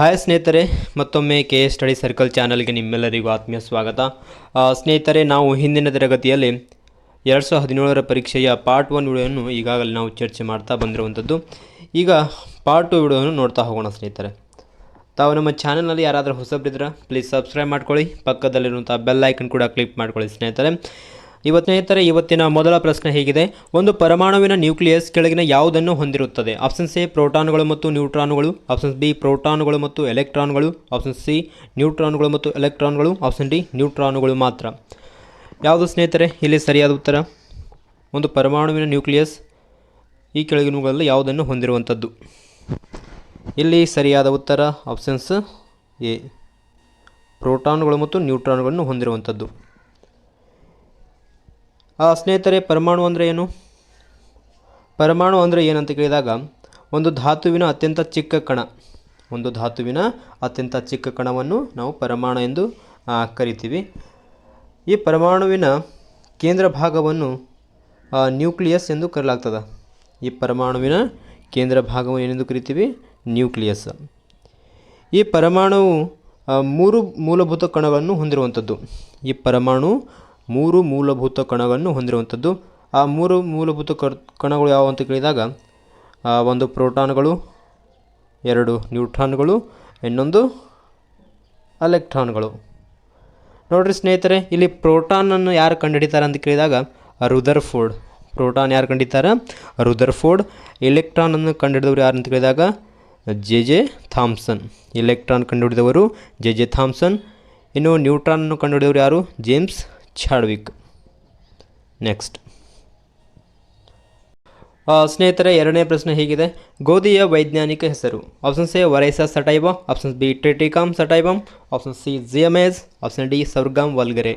Hi ಸ್ನೇಹಿತರೆ, ಮತ್ತೊಮ್ಮೆ K A study circle ಚಾನಲ್ಗೆ ನಿಮ್ಮೆಲ್ಲರಿಗೂ ಆತ್ಮೀಯ ಸ್ವಾಗತ. ಸ್ನೇಹಿತರೆ, ನಾವು ಹಿಂದಿನ ತರಗತಿಯಲ್ಲಿ ಎರಡು ಸಾವಿರದ ಹದಿನೇಳರ ಪರೀಕ್ಷೆಯ ಪಾರ್ಟ್ ಒನ್ ವಿಡಿಯೋವನ್ನು ಈಗಾಗಲೇ ನಾವು ಚರ್ಚೆ ಮಾಡ್ತಾ ಬಂದಿರುವಂಥದ್ದು. ಈಗ ಪಾರ್ಟ್ ಟು ವಿಡಿಯೋವನ್ನು ನೋಡ್ತಾ ಹೋಗೋಣ ಸ್ನೇಹಿತರೆ. ತಾವು ನಮ್ಮ ಚಾನಲ್ನಲ್ಲಿ ಯಾರಾದರೂ ಹೊಸಬ್ರಿದ್ರೆ ಪ್ಲೀಸ್ ಸಬ್ಸ್ಕ್ರೈಬ್ ಮಾಡ್ಕೊಳ್ಳಿ. ಪಕ್ಕದಲ್ಲಿರುವಂಥ ಬೆಲ್ ಐಕನ್ ಕೂಡ ಕ್ಲಿಕ್ ಮಾಡ್ಕೊಳ್ಳಿ ಸ್ನೇಹಿತರೆ. ಇವತ್ತು ಸ್ನೇಹಿತರೆ, ಇವತ್ತಿನ ಮೊದಲ ಪ್ರಶ್ನೆ ಹೇಗಿದೆ. ಒಂದು ಪರಮಾಣುವಿನ ನ್ಯೂಕ್ಲಿಯಸ್ ಕೆಳಗಿನ ಯಾವುದನ್ನು ಹೊಂದಿರುತ್ತದೆ? ಆಪ್ಷನ್ ಎ, ಪ್ರೋಟಾನ್ಗಳು ಮತ್ತು ನ್ಯೂಟ್ರಾನ್ಗಳು. ಆಪ್ಷನ್ ಬಿ, ಪ್ರೋಟಾನ್ಗಳು ಮತ್ತು ಎಲೆಕ್ಟ್ರಾನ್ಗಳು. ಆಪ್ಷನ್ ಸಿ, ನ್ಯೂಟ್ರಾನ್ಗಳು ಮತ್ತು ಎಲೆಕ್ಟ್ರಾನ್ಗಳು. ಆಪ್ಷನ್ ಡಿ, ನ್ಯೂಟ್ರಾನ್ಗಳು ಮಾತ್ರ. ಯಾವುದು ಸ್ನೇಹಿತರೆ, ಇಲ್ಲಿ ಸರಿಯಾದ ಉತ್ತರ? ಒಂದು ಪರಮಾಣುವಿನ ನ್ಯೂಕ್ಲಿಯಸ್ ಈ ಕೆಳಗಿನವುಗಳಲ್ಲಿ ಯಾವುದನ್ನು ಹೊಂದಿರುವಂಥದ್ದು? ಇಲ್ಲಿ ಸರಿಯಾದ ಉತ್ತರ, ಆಪ್ಷನ್ಸ್ ಎ. ಪ್ರೋಟಾನ್ಗಳು ಮತ್ತು ನ್ಯೂಟ್ರಾನ್ಗಳನ್ನು ಹೊಂದಿರುವಂಥದ್ದು. ಸ್ನೇಹಿತರೆ, ಪರಮಾಣು ಅಂದರೆ ಏನು? ಪರಮಾಣು ಅಂದರೆ ಏನಂತ ಕೇಳಿದಾಗ, ಒಂದು ಧಾತುವಿನ ಅತ್ಯಂತ ಚಿಕ್ಕ ಕಣ. ಒಂದು ಧಾತುವಿನ ಅತ್ಯಂತ ಚಿಕ್ಕ ಕಣವನ್ನು ನಾವು ಪರಮಾಣು ಎಂದು ಕರಿತೀವಿ. ಈ ಪರಮಾಣುವಿನ ಕೇಂದ್ರ ಭಾಗವನ್ನು ನ್ಯೂಕ್ಲಿಯಸ್ ಎಂದು ಕರೆಯಲಾಗ್ತದೆ. ಈ ಪರಮಾಣುವಿನ ಕೇಂದ್ರ ಭಾಗವನ್ನು ಏನೆಂದು ಕರಿತೀವಿ? ನ್ಯೂಕ್ಲಿಯಸ್. ಈ ಪರಮಾಣುವು ಮೂರು ಮೂಲಭೂತ ಕಣಗಳನ್ನು ಹೊಂದಿರುವಂಥದ್ದು. ಈ ಪರಮಾಣು ಮೂರು ಮೂಲಭೂತ ಕಣಗಳನ್ನು ಹೊಂದಿರುವಂಥದ್ದು. ಆ ಮೂರು ಮೂಲಭೂತ ಕಣಗಳು ಯಾವುವು ಅಂತ ಕೇಳಿದಾಗ ಒಂದು ಪ್ರೋಟಾನ್ಗಳು, ಎರಡು ನ್ಯೂಟ್ರಾನ್ಗಳು, ಇನ್ನೊಂದು ಎಲೆಕ್ಟ್ರಾನ್ಗಳು. ನೋಡಿರಿ ಸ್ನೇಹಿತರೆ, ಇಲ್ಲಿ ಪ್ರೋಟಾನನ್ನು ಯಾರು ಕಂಡುಹಿಡಿತಾರೆ ಅಂತ ಕೇಳಿದಾಗ ರುದರ್ ಫೋರ್ಡ್ ಪ್ರೋಟಾನ್ ಯಾರು ಕಂಡಿದ್ದಾರೆ? ರುದರ್ ಫೋರ್ಡ್ ಎಲೆಕ್ಟ್ರಾನನ್ನು ಕಂಡುಹಿಡಿದವರು ಯಾರು ಅಂತ ಕೇಳಿದಾಗ, ಜೆ ಜೆ ಥಾಮ್ಸನ್. ಎಲೆಕ್ಟ್ರಾನ್ ಕಂಡುಹಿಡಿದವರು ಜೆ ಜೆ ಥಾಮ್ಸನ್. ಇನ್ನು ನ್ಯೂಟ್ರಾನನ್ನು ಕಂಡುಹಿಡಿದವರು ಯಾರು? James Chadwick. ನೆಕ್ಸ್ಟ್ ಸ್ನೇಹಿತರೆ, ಎರಡನೇ ಪ್ರಶ್ನೆ ಹೀಗಿದೆ. ಗೋಧಿಯ ವೈಜ್ಞಾನಿಕ ಹೆಸರು. ಆಪ್ಷನ್ ಎ ವರೈಸಾ ಸಟೈಬಾ ಆಪ್ಷನ್ ಬಿ ಟ್ರಿಟಿಕಾಮ್ ಸಟೈಬಮ್ ಆಪ್ಷನ್ ಸಿ ಜಿಯಮೇಜ್. ಆಪ್ಷನ್ ಡಿ ಸರ್ಗಾಮ್ ವಲ್ಗರೆ.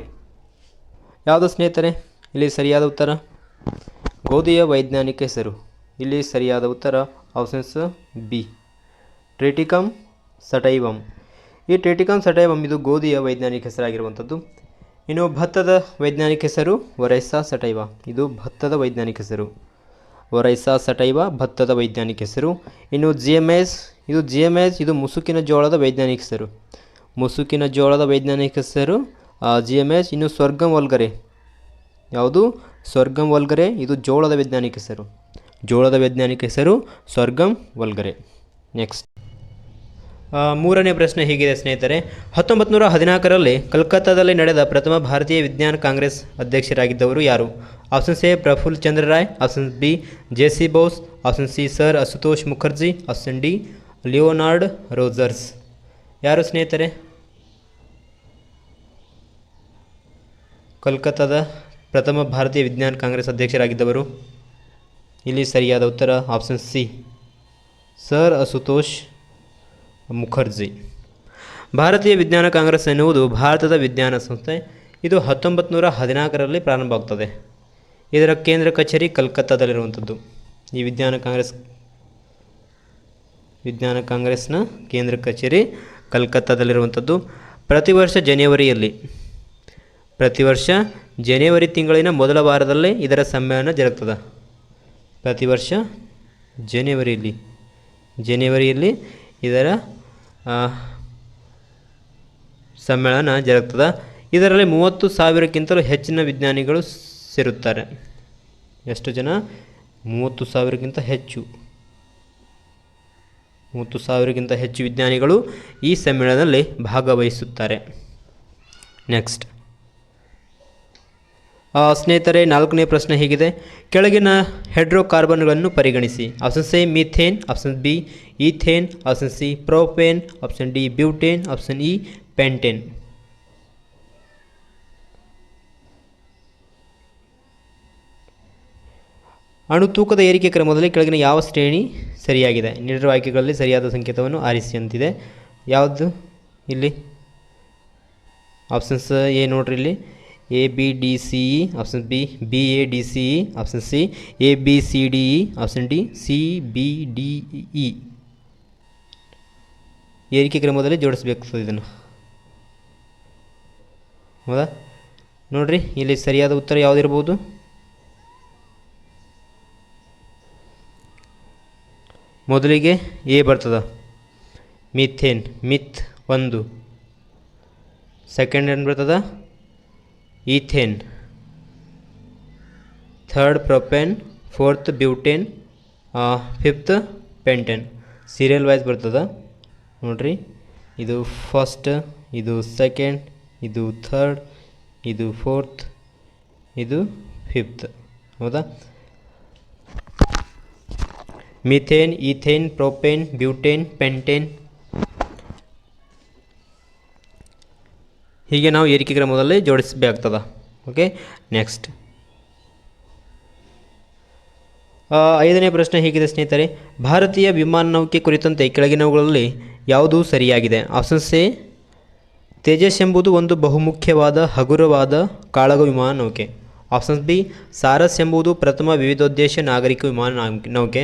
ಯಾವುದು ಸ್ನೇಹಿತರೆ? ಇಲ್ಲಿ ಸರಿಯಾದ ಉತ್ತರ? ಗೋಧಿಯ ವೈಜ್ಞಾನಿಕ ಹೆಸರು. ಇಲ್ಲಿ ಸರಿಯಾದ ಉತ್ತರ ಆಪ್ಷನ್ಸ್ ಬಿ ಟ್ರಿಟಿಕಮ್ ಸಟೈವಮ್ ಈ ಟ್ರಿಟಿಕಮ್ ಸಟೈವಮ್ ಇದು ಗೋಧಿಯ ವೈಜ್ಞಾನಿಕ ಹೆಸರಾಗಿರುವಂಥದ್ದು. ಇನ್ನು ಭತ್ತದ ವೈಜ್ಞಾನಿಕ ಹೆಸರು ವರೈಸಾ ಸಟೈವ. ಇದು ಭತ್ತದ ವೈಜ್ಞಾನಿಕ ಹೆಸರು. ವರೈಸಾ ಸಟೈವ ಭತ್ತದ ವೈಜ್ಞಾನಿಕ ಹೆಸರು. ಇನ್ನು ಜಿ ಎಂ ಎಸ್ ಇದು ಜಿ ಎಂ ಎಸ್ ಇದು ಮುಸುಕಿನ ಜೋಳದ ವೈಜ್ಞಾನಿಕ ಹೆಸರು. ಮುಸುಕಿನ ಜೋಳದ ವೈಜ್ಞಾನಿಕ ಹೆಸರು ಜಿ ಎಂ ಎಸ್ ಇನ್ನು ಸ್ವರ್ಗಂ ವಲ್ಗರೆ. ಯಾವುದು? ಸ್ವರ್ಗಂ ವಲ್ಗರೆ, ಇದು ಜೋಳದ ವೈಜ್ಞಾನಿಕ ಹೆಸರು. ಜೋಳದ ವೈಜ್ಞಾನಿಕ ಹೆಸರು ಸ್ವರ್ಗಂ ವಲ್ಗರೆ. ನೆಕ್ಸ್ಟ್ ಮೂರನೇ ಪ್ರಶ್ನೆ ಹೀಗಿದೆ, ಸ್ನೇಹಿತರೆ. ಹತ್ತೊಂಬತ್ತು ನೂರ ಹದಿನಾಲ್ಕರಲ್ಲಿ ಕಲ್ಕತ್ತಾದಲ್ಲಿ ನಡೆದ ಪ್ರಥಮ ಭಾರತೀಯ ವಿಜ್ಞಾನ ಕಾಂಗ್ರೆಸ್ ಅಧ್ಯಕ್ಷರಾಗಿದ್ದವರು ಯಾರು? Option C Prafulla Chandra Roy. Option B, J C Bose. Option C, sir Asutosh Mukherjee. Option D, Leonard Rogers. ಯಾರು, ಸ್ನೇಹಿತರೆ? ಕಲ್ಕತ್ತಾದ ಪ್ರಥಮ ಭಾರತೀಯ ವಿಜ್ಞಾನ ಕಾಂಗ್ರೆಸ್ ಅಧ್ಯಕ್ಷರಾಗಿದ್ದವರು? ಇಲ್ಲಿ ಸರಿಯಾದ ಉತ್ತರ option C. Sir Asutosh Mukherjee. ಭಾರತೀಯ ವಿಜ್ಞಾನ ಕಾಂಗ್ರೆಸ್ ಎನ್ನುವುದು ಭಾರತದ ವಿಜ್ಞಾನ ಸಂಸ್ಥೆ. ಇದು ಹತ್ತೊಂಬತ್ತು ನೂರ ಹದಿನಾಲ್ಕರಲ್ಲಿ ಪ್ರಾರಂಭವಾಗ್ತದೆ ಇದರ ಕೇಂದ್ರ ಕಚೇರಿ ಕಲ್ಕತ್ತಾದಲ್ಲಿರುವಂಥದ್ದು. ಈ ವಿಜ್ಞಾನ ಕಾಂಗ್ರೆಸ್, ವಿಜ್ಞಾನ ಕಾಂಗ್ರೆಸ್ನ ಕೇಂದ್ರ ಕಚೇರಿ ಕಲ್ಕತ್ತಾದಲ್ಲಿರುವಂಥದ್ದು. ಪ್ರತಿ ವರ್ಷ ಜನವರಿಯಲ್ಲಿ, ಪ್ರತಿ ವರ್ಷ ಜನವರಿ ತಿಂಗಳಿನ ಮೊದಲ ವಾರದಲ್ಲಿ ಇದರ ಸಮ್ಮೇಳನ ಜರುಗ್ತದೆ. ಪ್ರತಿ ವರ್ಷ ಜನವರಿಯಲ್ಲಿ ಜನವರಿಯಲ್ಲಿ ಇದರ ಸಮ್ಮೇಳನ ಜರುಗ್ತದೆ. ಇದರಲ್ಲಿ ಮೂವತ್ತು ಸಾವಿರಕ್ಕಿಂತಲೂ ಹೆಚ್ಚಿನ ವಿಜ್ಞಾನಿಗಳು ಸೇರುತ್ತಾರೆ. ಎಷ್ಟು ಜನ? ಮೂವತ್ತು ಸಾವಿರಕ್ಕಿಂತ ಹೆಚ್ಚು. ಮೂವತ್ತು ಸಾವಿರಕ್ಕಿಂತ ಹೆಚ್ಚು ವಿಜ್ಞಾನಿಗಳು ಈ ಸಮ್ಮೇಳನದಲ್ಲಿ ಭಾಗವಹಿಸುತ್ತಾರೆ. ನೆಕ್ಸ್ಟ್ ಸ್ನೇಹಿತರೆ, ನಾಲ್ಕನೇ ಪ್ರಶ್ನೆ ಹೀಗಿದೆ. ಕೆಳಗಿನ ಹೆಡ್ರೋಕಾರ್ಬನ್ಗಳನ್ನು ಪರಿಗಣಿಸಿ. Option C, methane, option B, ethane, option C, propane, option D, butane, option E, pentane. ಅಣು ತೂಕದ ಏರಿಕೆ ಕ್ರಮದಲ್ಲಿ ಕೆಳಗಿನ ಯಾವ ಶ್ರೇಣಿ ಸರಿಯಾಗಿದೆ? ನೀಡಿರುವ ಆಯ್ಕೆಗಳಲ್ಲಿ ಸರಿಯಾದ ಸಂಕೇತವನ್ನು ಆರಿಸಿ ಅಂತಿದೆ ಯಾವುದು? ಇಲ್ಲಿ. ಆಪ್ಷನ್ಸ್ ಎ ನೋಡ್ರಿ ಇಲ್ಲಿ. A B D C E option B B A D C E option C A B C D E option D C B D E ಏರಿಕೆ ಕ್ರಮದಲ್ಲಿ ಜೋಡಿಸಬೇಕು ಇದನ್ನು. ಹೌದಾ? ನೋಡ್ರಿ, ಇಲ್ಲಿ ಸರಿಯಾದ ಉತ್ತರ ಯಾವುದಿರ್ಬೋದು ಮೊದಲಿಗೆ ಎ ಬರ್ತದ. ಮಿಥೇನ್ ಮಿತ್ ಒಂದು. ಸೆಕೆಂಡ್ ಏನು ಬರ್ತದ? Ethane. Third propane, fourth butane fifth pentane. Serial wise ಬರ್ತದ. ನೋಡ್ರಿ, ಇದು ಫಸ್ಟ್, ಇದು ಸೆಕೆಂಡ್, ಇದು ಥರ್ಡ್, ಇದು ಫೋರ್ತ್, ಇದು ಫಿಫ್ತ್. ಹೌದಾ? Methane, ethane, propane, butane, pentane ಹೀಗೆ ನಾವು ಏರಿಕೆ ಕ್ರಮದಲ್ಲಿ ಜೋಡಿಸಬೇಕಾಗ್ತದ ಓಕೆ ನೆಕ್ಸ್ಟ್ ಐದನೇ ಪ್ರಶ್ನೆ ಹೀಗಿದೆ ಸ್ನೇಹಿತರೆ. ಭಾರತೀಯ ವಿಮಾನ ನೌಕೆ ಕುರಿತಂತೆ ಕೆಳಗಿನವುಗಳಲ್ಲಿ ಯಾವುದು ಸರಿಯಾಗಿದೆ? ಆಪ್ಷನ್ಸ್ ಎ ತೇಜಸ್ ಎಂಬುದು ಒಂದು ಬಹುಮುಖ್ಯವಾದ, ಹಗುರವಾದ ಕಾಳಗ ವಿಮಾನ ನೌಕೆ. ಆಪ್ಷನ್ಸ್ ಬಿ ಸಾರಸ್ ಎಂಬುದು ಪ್ರಥಮ ವಿವಿಧೋದ್ದೇಶ ನಾಗರಿಕ ವಿಮಾನ ನೌಕೆ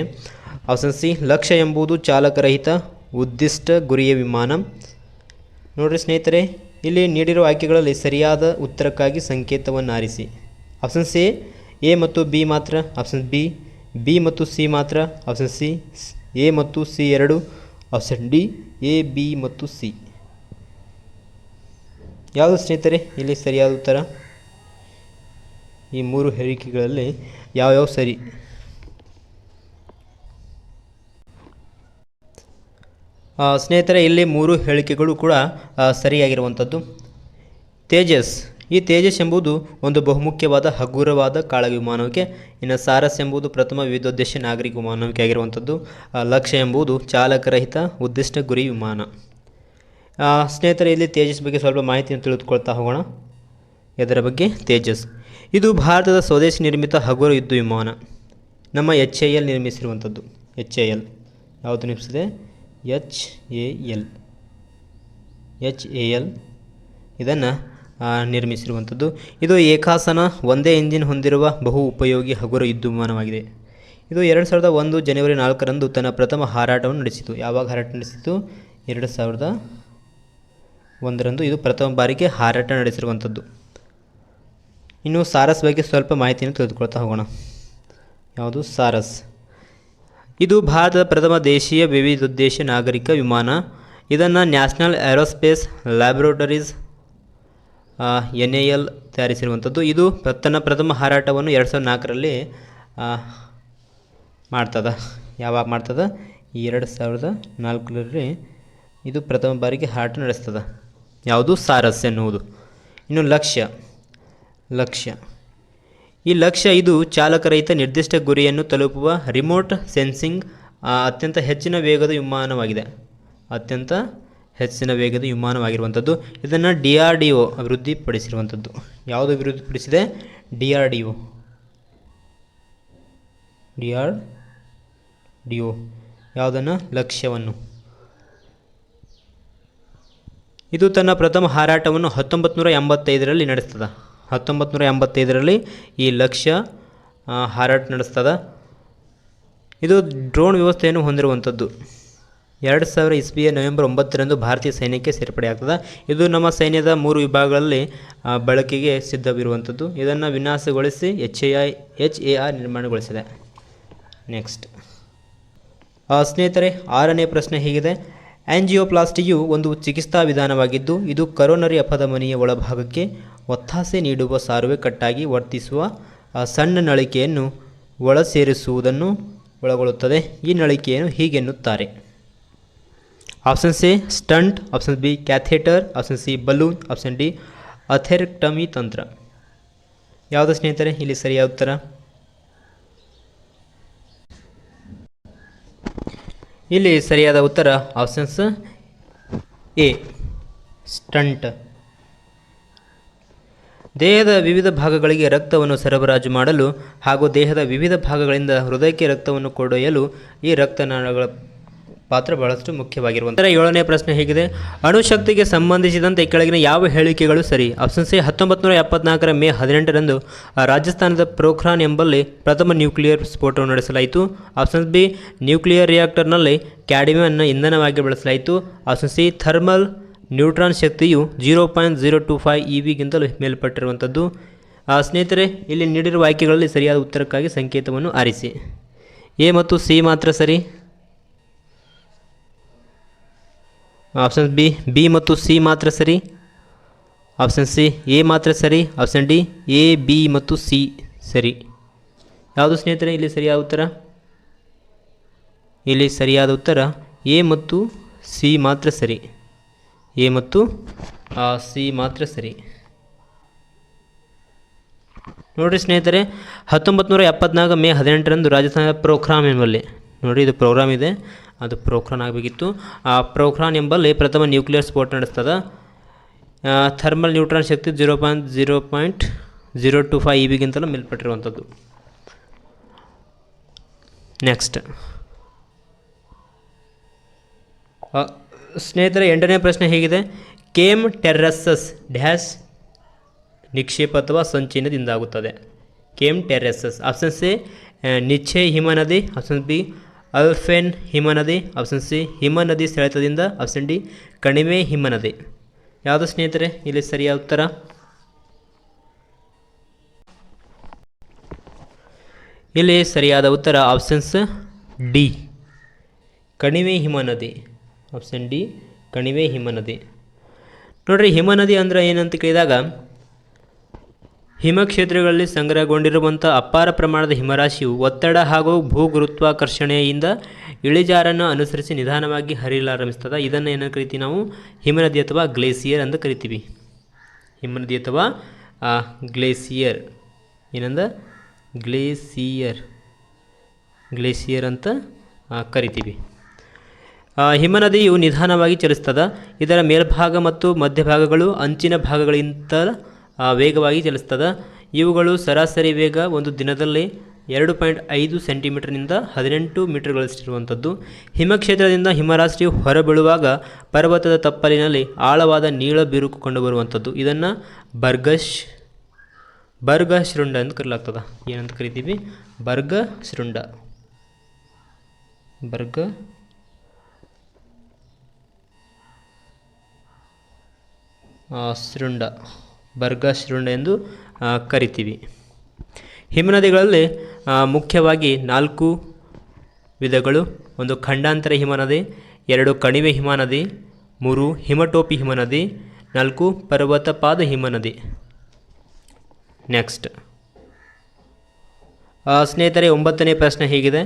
ಆಪ್ಷನ್ ಸಿ ಲಕ್ಷ ಎಂಬುದು ಚಾಲಕರಹಿತ ಉದ್ದಿಷ್ಟ ಗುರಿಯ ವಿಮಾನ. ನೋಡಿರಿ ಸ್ನೇಹಿತರೆ. ಇಲ್ಲಿ ನೀಡಿರುವ ಆಯ್ಕೆಗಳಲ್ಲಿ ಸರಿಯಾದ ಉತ್ತರಕ್ಕಾಗಿ ಸಂಕೇತವನ್ನು ಆರಿಸಿ ಆಪ್ಷನ್ ಎ ಎ ಮತ್ತು ಬಿ ಮಾತ್ರ. ಆಪ್ಷನ್ ಬಿ ಬಿ ಮತ್ತು ಸಿ ಮಾತ್ರ. ಆಪ್ಷನ್ ಸಿ ಎ ಮತ್ತು ಸಿ ಎರಡು. ಆಪ್ಷನ್ ಡಿ ಎ ಬಿ ಮತ್ತು ಸಿ ಯಾವುದು ಸ್ನೇಹಿತರೆ, ಇಲ್ಲಿ ಸರಿಯಾದ ಉತ್ತರ? ಈ ಮೂರು ಹೇಳಿಕೆಗಳಲ್ಲಿ ಯಾವ್ಯಾವ ಸರಿ? ಸ್ನೇಹಿತರೆ, ಇಲ್ಲಿ ಮೂರು ಹೇಳಿಕೆಗಳು ಕೂಡ ಸರಿಯಾಗಿರುವಂಥದ್ದು. ತೇಜಸ್. ಈ ತೇಜಸ್ ಎಂಬುದು ಒಂದು ಬಹುಮುಖ್ಯವಾದ, ಹಗುರವಾದ ಕಾಳಗಿ ವಿಮಾನವಿಕೆ ಇನ್ನು ಸಾರಸ್ ಎಂಬುದು ಪ್ರಥಮ ವಿವಿಧೋದ್ದೇಶ ನಾಗರಿಕ ವಿಮಾನವಿಕೆ ಆಗಿರುವಂಥದ್ದು. ಲಕ್ಷ್ಯ ಎಂಬುದು ಚಾಲಕರಹಿತ ಉದ್ದಿಷ್ಟ ಗುರಿ ವಿಮಾನ. ಸ್ನೇಹಿತರೆ, ಇಲ್ಲಿ ತೇಜಸ್ ಬಗ್ಗೆ ಸ್ವಲ್ಪ ಮಾಹಿತಿಯನ್ನು ತಿಳಿದುಕೊಳ್ತಾ ಹೋಗೋಣ. ಇದರ ಬಗ್ಗೆ ತೇಜಸ್. ಇದು ಭಾರತದ ಸ್ವದೇಶಿ ನಿರ್ಮಿತ ಹಗುರ ಯುದ್ಧ ವಿಮಾನ. ನಮ್ಮ H A L ನಿರ್ಮಿಸಿರುವಂಥದ್ದು. H A L. ಯಾವುದು ನಿರ್ಮಿಸಿದೆ? H A L. H A L. ಇದನ್ನು ನಿರ್ಮಿಸಿರುವಂಥದ್ದು. ಇದು ಏಕಾಸನ ಒಂದೇ ಇಂಜಿನ್ ಹೊಂದಿರುವ ಬಹು ಉಪಯೋಗಿ ಹಗುರ ಯುದ್ಧ ವಿಮಾನವಾಗಿದೆ ಇದು ಎರಡು ಸಾವಿರದ ಒಂದು ಜನವರಿ ನಾಲ್ಕರಂದು ತನ್ನ ಪ್ರಥಮ ಹಾರಾಟವನ್ನು ನಡೆಸಿತು. ಯಾವಾಗ ಹಾರಾಟ ನಡೆಸಿತು? ಎರಡು ಸಾವಿರದ ಒಂದರಂದು ಇದು ಪ್ರಥಮ ಬಾರಿಗೆ ಹಾರಾಟ ನಡೆಸಿರುವಂಥದ್ದು. ಇನ್ನು ಸಾರಸ್ ಬಗ್ಗೆ ಸ್ವಲ್ಪ ಮಾಹಿತಿಯನ್ನು ತಿಳಿದುಕೊಳ್ತಾ ಹೋಗೋಣ. ಯಾವುದು ಸಾರಸ್? ಇದು ಭಾರತದ ಪ್ರಥಮ ದೇಶೀಯ ವಿವಿಧೋದ್ದೇಶ ನಾಗರಿಕ ವಿಮಾನ. ಇದನ್ನು national aerospace laboratories N A L ತಯಾರಿಸಿರುವಂಥದ್ದು. ಇದು ತನ್ನ ಪ್ರಥಮ ಹಾರಾಟವನ್ನು ಎರಡು ಸಾವಿರದ ನಾಲ್ಕರಲ್ಲಿ ಮಾಡ್ತದ. ಯಾವಾಗ ಮಾಡ್ತದ? ಎರಡು ಸಾವಿರದ ನಾಲ್ಕರಲ್ಲಿ ಇದು ಪ್ರಥಮ ಬಾರಿಗೆ ಹಾರಾಟ ನಡೆಸ್ತದೆ. ಯಾವುದು? ಸಾರಸ್ ಎನ್ನುವುದು. ಇನ್ನು ಲಕ್ಷ್ಯ ಲಕ್ಷ್ಯ. ಈ ಲಕ್ಷ್ಯ ಇದು ಚಾಲಕರಹಿತ ನಿರ್ದಿಷ್ಟ ಗುರಿಯನ್ನು ತಲುಪುವ ರಿಮೋಟ್ ಸೆನ್ಸಿಂಗ್ ಅತ್ಯಂತ ಹೆಚ್ಚಿನ ವೇಗದ ವಿಮಾನವಾಗಿದೆ. ಅತ್ಯಂತ ಹೆಚ್ಚಿನ ವೇಗದ ವಿಮಾನವಾಗಿರುವಂಥದ್ದು. ಇದನ್ನು ಡಿ ಆರ್ ಡಿ ಒ ಅಭಿವೃದ್ಧಿಪಡಿಸಿರುವಂಥದ್ದು. ಯಾವುದು ಅಭಿವೃದ್ಧಿಪಡಿಸಿದೆ? D R D O. D R D O. ಯಾವುದನ್ನು? ಲಕ್ಷ್ಯವನ್ನು. ಇದು ತನ್ನ ಪ್ರಥಮ ಹಾರಾಟವನ್ನು ಹತ್ತೊಂಬತ್ತು ನೂರ ಎಂಬತ್ತೈದರಲ್ಲಿ ನಡೆಸ್ತದ. ಹತ್ತೊಂಬತ್ತು ನೂರ ಎಂಬತ್ತೈದರಲ್ಲಿ ಈ ಲಕ್ಷ್ಯ ಹಾರಾಟ ನಡೆಸ್ತದ. ಇದು ಡ್ರೋನ್ ವ್ಯವಸ್ಥೆಯನ್ನು ಹೊಂದಿರುವಂಥದ್ದು. ಎರಡು ಸಾವಿರ ಇಸ್ವಿಯ ನವೆಂಬರ್ ಒಂಬತ್ತರಂದು ಭಾರತೀಯ ಸೈನ್ಯಕ್ಕೆ ಸೇರ್ಪಡೆಯಾಗ್ತದೆ. ಇದು ನಮ್ಮ ಸೈನ್ಯದ ಮೂರು ವಿಭಾಗಗಳಲ್ಲಿ ಬಳಕೆಗೆ ಸಿದ್ಧವಿರುವಂಥದ್ದು. ಇದನ್ನು ವಿನ್ಯಾಸಗೊಳಿಸಿ H A I H A R ನಿರ್ಮಾಣಗೊಳಿಸಿದೆ. Next. ಸ್ನೇಹಿತರೆ, ಆರನೇ ಪ್ರಶ್ನೆ ಹೀಗಿದೆ. ಆ್ಯಂಜಿಯೋಪ್ಲಾಸ್ಟಿಯು ಒಂದು ಚಿಕಿತ್ಸಾ ವಿಧಾನವಾಗಿದ್ದು, ಇದು ಕರೋನರಿ ಅಪಧಮನಿಯ ಒಳಭಾಗಕ್ಕೆ ಒತ್ತಾಸೆ ನೀಡುವ ಸಾರುವೆ ಕಟ್ಟಾಗಿ ವರ್ತಿಸುವ ಸಣ್ಣ ನಳಿಕೆಯನ್ನು ಒಳಸೇರಿಸುವುದನ್ನು ಒಳಗೊಳ್ಳುತ್ತದೆ. ಈ ನಳಿಕೆಯನ್ನು ಹೀಗೆನ್ನುತ್ತಾರೆ option C, stent. Option B, catheter. Option C, balloon. Option D, atherectomy ತಂತ್ರ. ಯಾವುದು ಸ್ನೇಹಿತರೆ? ಇಲ್ಲಿ ಸರಿಯಾದ ಉತ್ತರ. ಇಲ್ಲಿ ಸರಿಯಾದ ಉತ್ತರ, ಆಪ್ಷನ್ಸ್ ಎ, ಸ್ಟಂಟ್. ದೇಹದ ವಿವಿಧ ಭಾಗಗಳಿಗೆ ರಕ್ತವನ್ನು ಸರಬರಾಜು ಮಾಡಲು ಹಾಗೂ ದೇಹದ ವಿವಿಧ ಭಾಗಗಳಿಂದ ಹೃದಯಕ್ಕೆ ರಕ್ತವನ್ನು ಕೊಂಡೊಯ್ಯಲು ಈ ರಕ್ತನಾಳಗಳ ಪಾತ್ರ ಬಹಳಷ್ಟು ಮುಖ್ಯವಾಗಿರುವಂಥ ಏಳನೇ ಪ್ರಶ್ನೆ ಹೇಗಿದೆ. ಅಣುಶಕ್ತಿಗೆ ಸಂಬಂಧಿಸಿದಂತೆ ಕೆಳಗಿನ ಯಾವ ಹೇಳಿಕೆಗಳು ಸರಿ? ಆಪ್ಷನ್ ಸಿ ಹತ್ತೊಂಬತ್ತು ನೂರ ಎಪ್ಪತ್ನಾಲ್ಕರ ಮೇ ಹದಿನೆಂಟರಂದು ರಾಜಸ್ಥಾನದ ಪ್ರೋಖ್ರಾನ್ ಎಂಬಲ್ಲಿ ಪ್ರಥಮ ನ್ಯೂಕ್ಲಿಯರ್ ಸ್ಫೋಟವನ್ನು ನಡೆಸಲಾಯಿತು. ಆಪ್ಷನ್ ಬಿ, ನ್ಯೂಕ್ಲಿಯರ್ ರಿಯಾಕ್ಟರ್ನಲ್ಲಿ ಕ್ಯಾಡಿಮಿಯನ್ನು ಇಂಧನವಾಗಿ ಬಳಸಲಾಯಿತು. ಆಪ್ಷನ್ ಸಿ, ಥರ್ಮಲ್ ನ್ಯೂಟ್ರಾನ್ ಶಕ್ತಿಯು zero point zero two five E ವಿಗಿಂತಲೂ ಮೇಲ್ಪಟ್ಟಿರುವಂಥದ್ದು. ಆ, ಸ್ನೇಹಿತರೆ ಇಲ್ಲಿ ನೀಡಿರುವ ಆಯ್ಕೆಗಳಲ್ಲಿ ಸರಿಯಾದ ಉತ್ತರಕ್ಕಾಗಿ ಸಂಕೇತವನ್ನು ಆರಿಸಿ. ಎ ಮತ್ತು ಸಿ ಮಾತ್ರ ಸರಿ? ಆಪ್ಷನ್ ಬಿ ಬಿ ಮತ್ತು ಸಿ ಮಾತ್ರ ಸರಿ? ಆಪ್ಷನ್ ಸಿ ಎ ಮಾತ್ರ ಸರಿ? ಆಪ್ಷನ್ ಡಿ ಎ ಬಿ ಮತ್ತು ಸಿ ಸರಿ. ಯಾವುದು ಸ್ನೇಹಿತರೆ ಇಲ್ಲಿ ಸರಿಯಾದ ಉತ್ತರ? ಇಲ್ಲಿ ಸರಿಯಾದ ಉತ್ತರ ಎ ಮತ್ತು ಸಿ ಮಾತ್ರ ಸರಿ. ಎ ಮತ್ತು ಸಿ ಮಾತ್ರ ಸರಿ. ನೋಡಿರಿ ಸ್ನೇಹಿತರೆ ಹತ್ತೊಂಬತ್ತು ನೂರ ಎಪ್ಪತ್ನಾಲ್ಕು ಮೇ ಹದಿನೆಂಟರಂದು ರಾಜಸ್ಥಾನ ಪ್ರೋಗ್ರಾಮ್ ಎಂಬಲ್ಲಿ. ನೋಡಿ ಇದು ಪ್ರೋಗ್ರಾಮ್ ಇದೆ. ಅದು ಪ್ರೋಗ್ರಾಮ್ ಆಗಬೇಕಿತ್ತು. ಆ ಪ್ರೋಗ್ರಾನ್ ಎಂಬಲ್ಲಿ ಪ್ರಥಮ ನ್ಯೂಕ್ಲಿಯರ್ ಸ್ಫೋಟ ನಡೆಸ್ತದ. ಥರ್ಮಲ್ ನ್ಯೂಟ್ರಾನ್ ಶಕ್ತಿ zero point zero point zero two five E ಬಿಗಿಂತಲೂ ಮೇಲ್ಪಟ್ಟಿರುವಂಥದ್ದು. ನೆಕ್ಸ್ಟ್. ಸ್ನೇಹಿತರೆ, ಎಂಟನೇ ಪ್ರಶ್ನೆ ಹೇಗಿದೆ. ಕೇಮ್ ಟೆರ್ರಸಸ್ ಡ್ಯಾಶ್ ನಿಕ್ಷೇಪ ಅಥವಾ ಸಂಚೀನದಿಂದಾಗುತ್ತದೆ ಕೇಮ್ ಟೆರ್ರಸ್ಸಸ್, ಆಪ್ಷನ್ ಸಿ ಹಿಮ ಹಿಮನದಿ ಆಪ್ಷನ್ ಬಿ, ಅಲ್ಫೆನ್ ಹಿಮನದಿ ಆಪ್ಷನ್ ಸಿ ಹಿಮನದಿ ಸೆಳೆತದಿಂದ, ಆಪ್ಷನ್ ಡಿ, ಕಣಿವೆ ಹಿಮನದಿ ಯಾವುದು ಸ್ನೇಹಿತರೆ, ಇಲ್ಲಿ ಸರಿಯಾದ ಉತ್ತರ? ಇಲ್ಲಿ ಸರಿಯಾದ ಉತ್ತರ, ಆಪ್ಷನ್ಸ್ ಡಿ. ಕಣಿವೆ ಹಿಮನದಿ ಆಪ್ಷನ್ ಡಿ, ಕಣಿವೆ ಹಿಮನದಿ. ನೋಡ್ರಿ, ಹಿಮನದಿ ಅಂದ್ರೆ ಏನಂತ ಕೇಳಿದಾಗ, ಹಿಮಕ್ಷೇತ್ರಗಳಲ್ಲಿ ಸಂಗ್ರಹಗೊಂಡಿರುವಂಥ ಅಪಾರ ಪ್ರಮಾಣದ ಹಿಮರಾಶಿಯು ಒತ್ತಡ ಹಾಗೂ ಭೂಗುರುತ್ವಾಕರ್ಷಣೆಯಿಂದ ಇಳಿಜಾರನ್ನು ಅನುಸರಿಸಿ ನಿಧಾನವಾಗಿ ಹರಿಯಲಾರಂಭಿಸ್ತದೆ ಇದನ್ನು ಏನು ಕರಿತೀವಿ ನಾವು? ಹಿಮನದಿ ಅಥವಾ ಗ್ಲೇಸಿಯರ್ ಅಂತ ಕರಿತೀವಿ. ಹಿಮನದಿ ಅಥವಾ ಗ್ಲೇಸಿಯರ್. ಏನಂದ? ಗ್ಲೇಸಿಯರ್. ಗ್ಲೇಸಿಯರ್ ಅಂತ ಕರಿತೀವಿ. ಹಿಮನದಿಯು ನಿಧಾನವಾಗಿ ಚಲಿಸ್ತದ. ಇದರ ಮೇಲ್ಭಾಗ ಮತ್ತು ಮಧ್ಯಭಾಗಗಳು ಅಂಚಿನ ಭಾಗಗಳಿಗಿಂತ ವೇಗವಾಗಿ ಚಲಿಸ್ತದ. ಇವುಗಳು ಸರಾಸರಿ ವೇಗ ಒಂದು ದಿನದಲ್ಲಿ ಎರಡು ಪಾಯಿಂಟ್ ಐದು ಸೆಂಟಿಮೀಟರ್ನಿಂದ ಹದಿನೆಂಟು ಮೀಟರ್ಗಳಷ್ಟಿರುವಂಥದ್ದು. ಹಿಮಕ್ಷೇತ್ರದಿಂದ ಹಿಮರಾಶಿಯು ಹೊರಬೀಳುವಾಗ ಪರ್ವತದ ತಪ್ಪಲಿನಲ್ಲಿ ಆಳವಾದ ನೀಳ ಬಿರುಕು ಕಂಡುಬರುವಂಥದ್ದು. ಇದನ್ನು ಬರ್ಗಶ್ ಬರ್ಗ ಶೃಂಡ ಅಂತ ಕರೀಲಾಗ್ತದೆ ಏನಂತ ಕರಿತೀವಿ? ಬರ್ಗ ಶೃಂಡ ಬರ್ಗ ಶೃಂಡ ಬರ್ಗ ಶೃಂಡ ಎಂದು ಕರಿತೀವಿ. ಹಿಮನದಿಗಳಲ್ಲಿ ಮುಖ್ಯವಾಗಿ ನಾಲ್ಕು ವಿಧಗಳು. ಒಂದು ಖಂಡಾಂತರ ಹಿಮನದಿ, ಎರಡು ಕಣಿವೆ ಹಿಮನದಿ, ಮೂರು ಹಿಮಟೋಪಿ ಹಿಮನದಿ, ನಾಲ್ಕು ಪರ್ವತಪಾದ ಹಿಮನದಿ. ನೆಕ್ಸ್ಟ್ ಸ್ನೇಹಿತರೆ, ಒಂಬತ್ತನೇ ಪ್ರಶ್ನೆ ಹೀಗಿದೆ.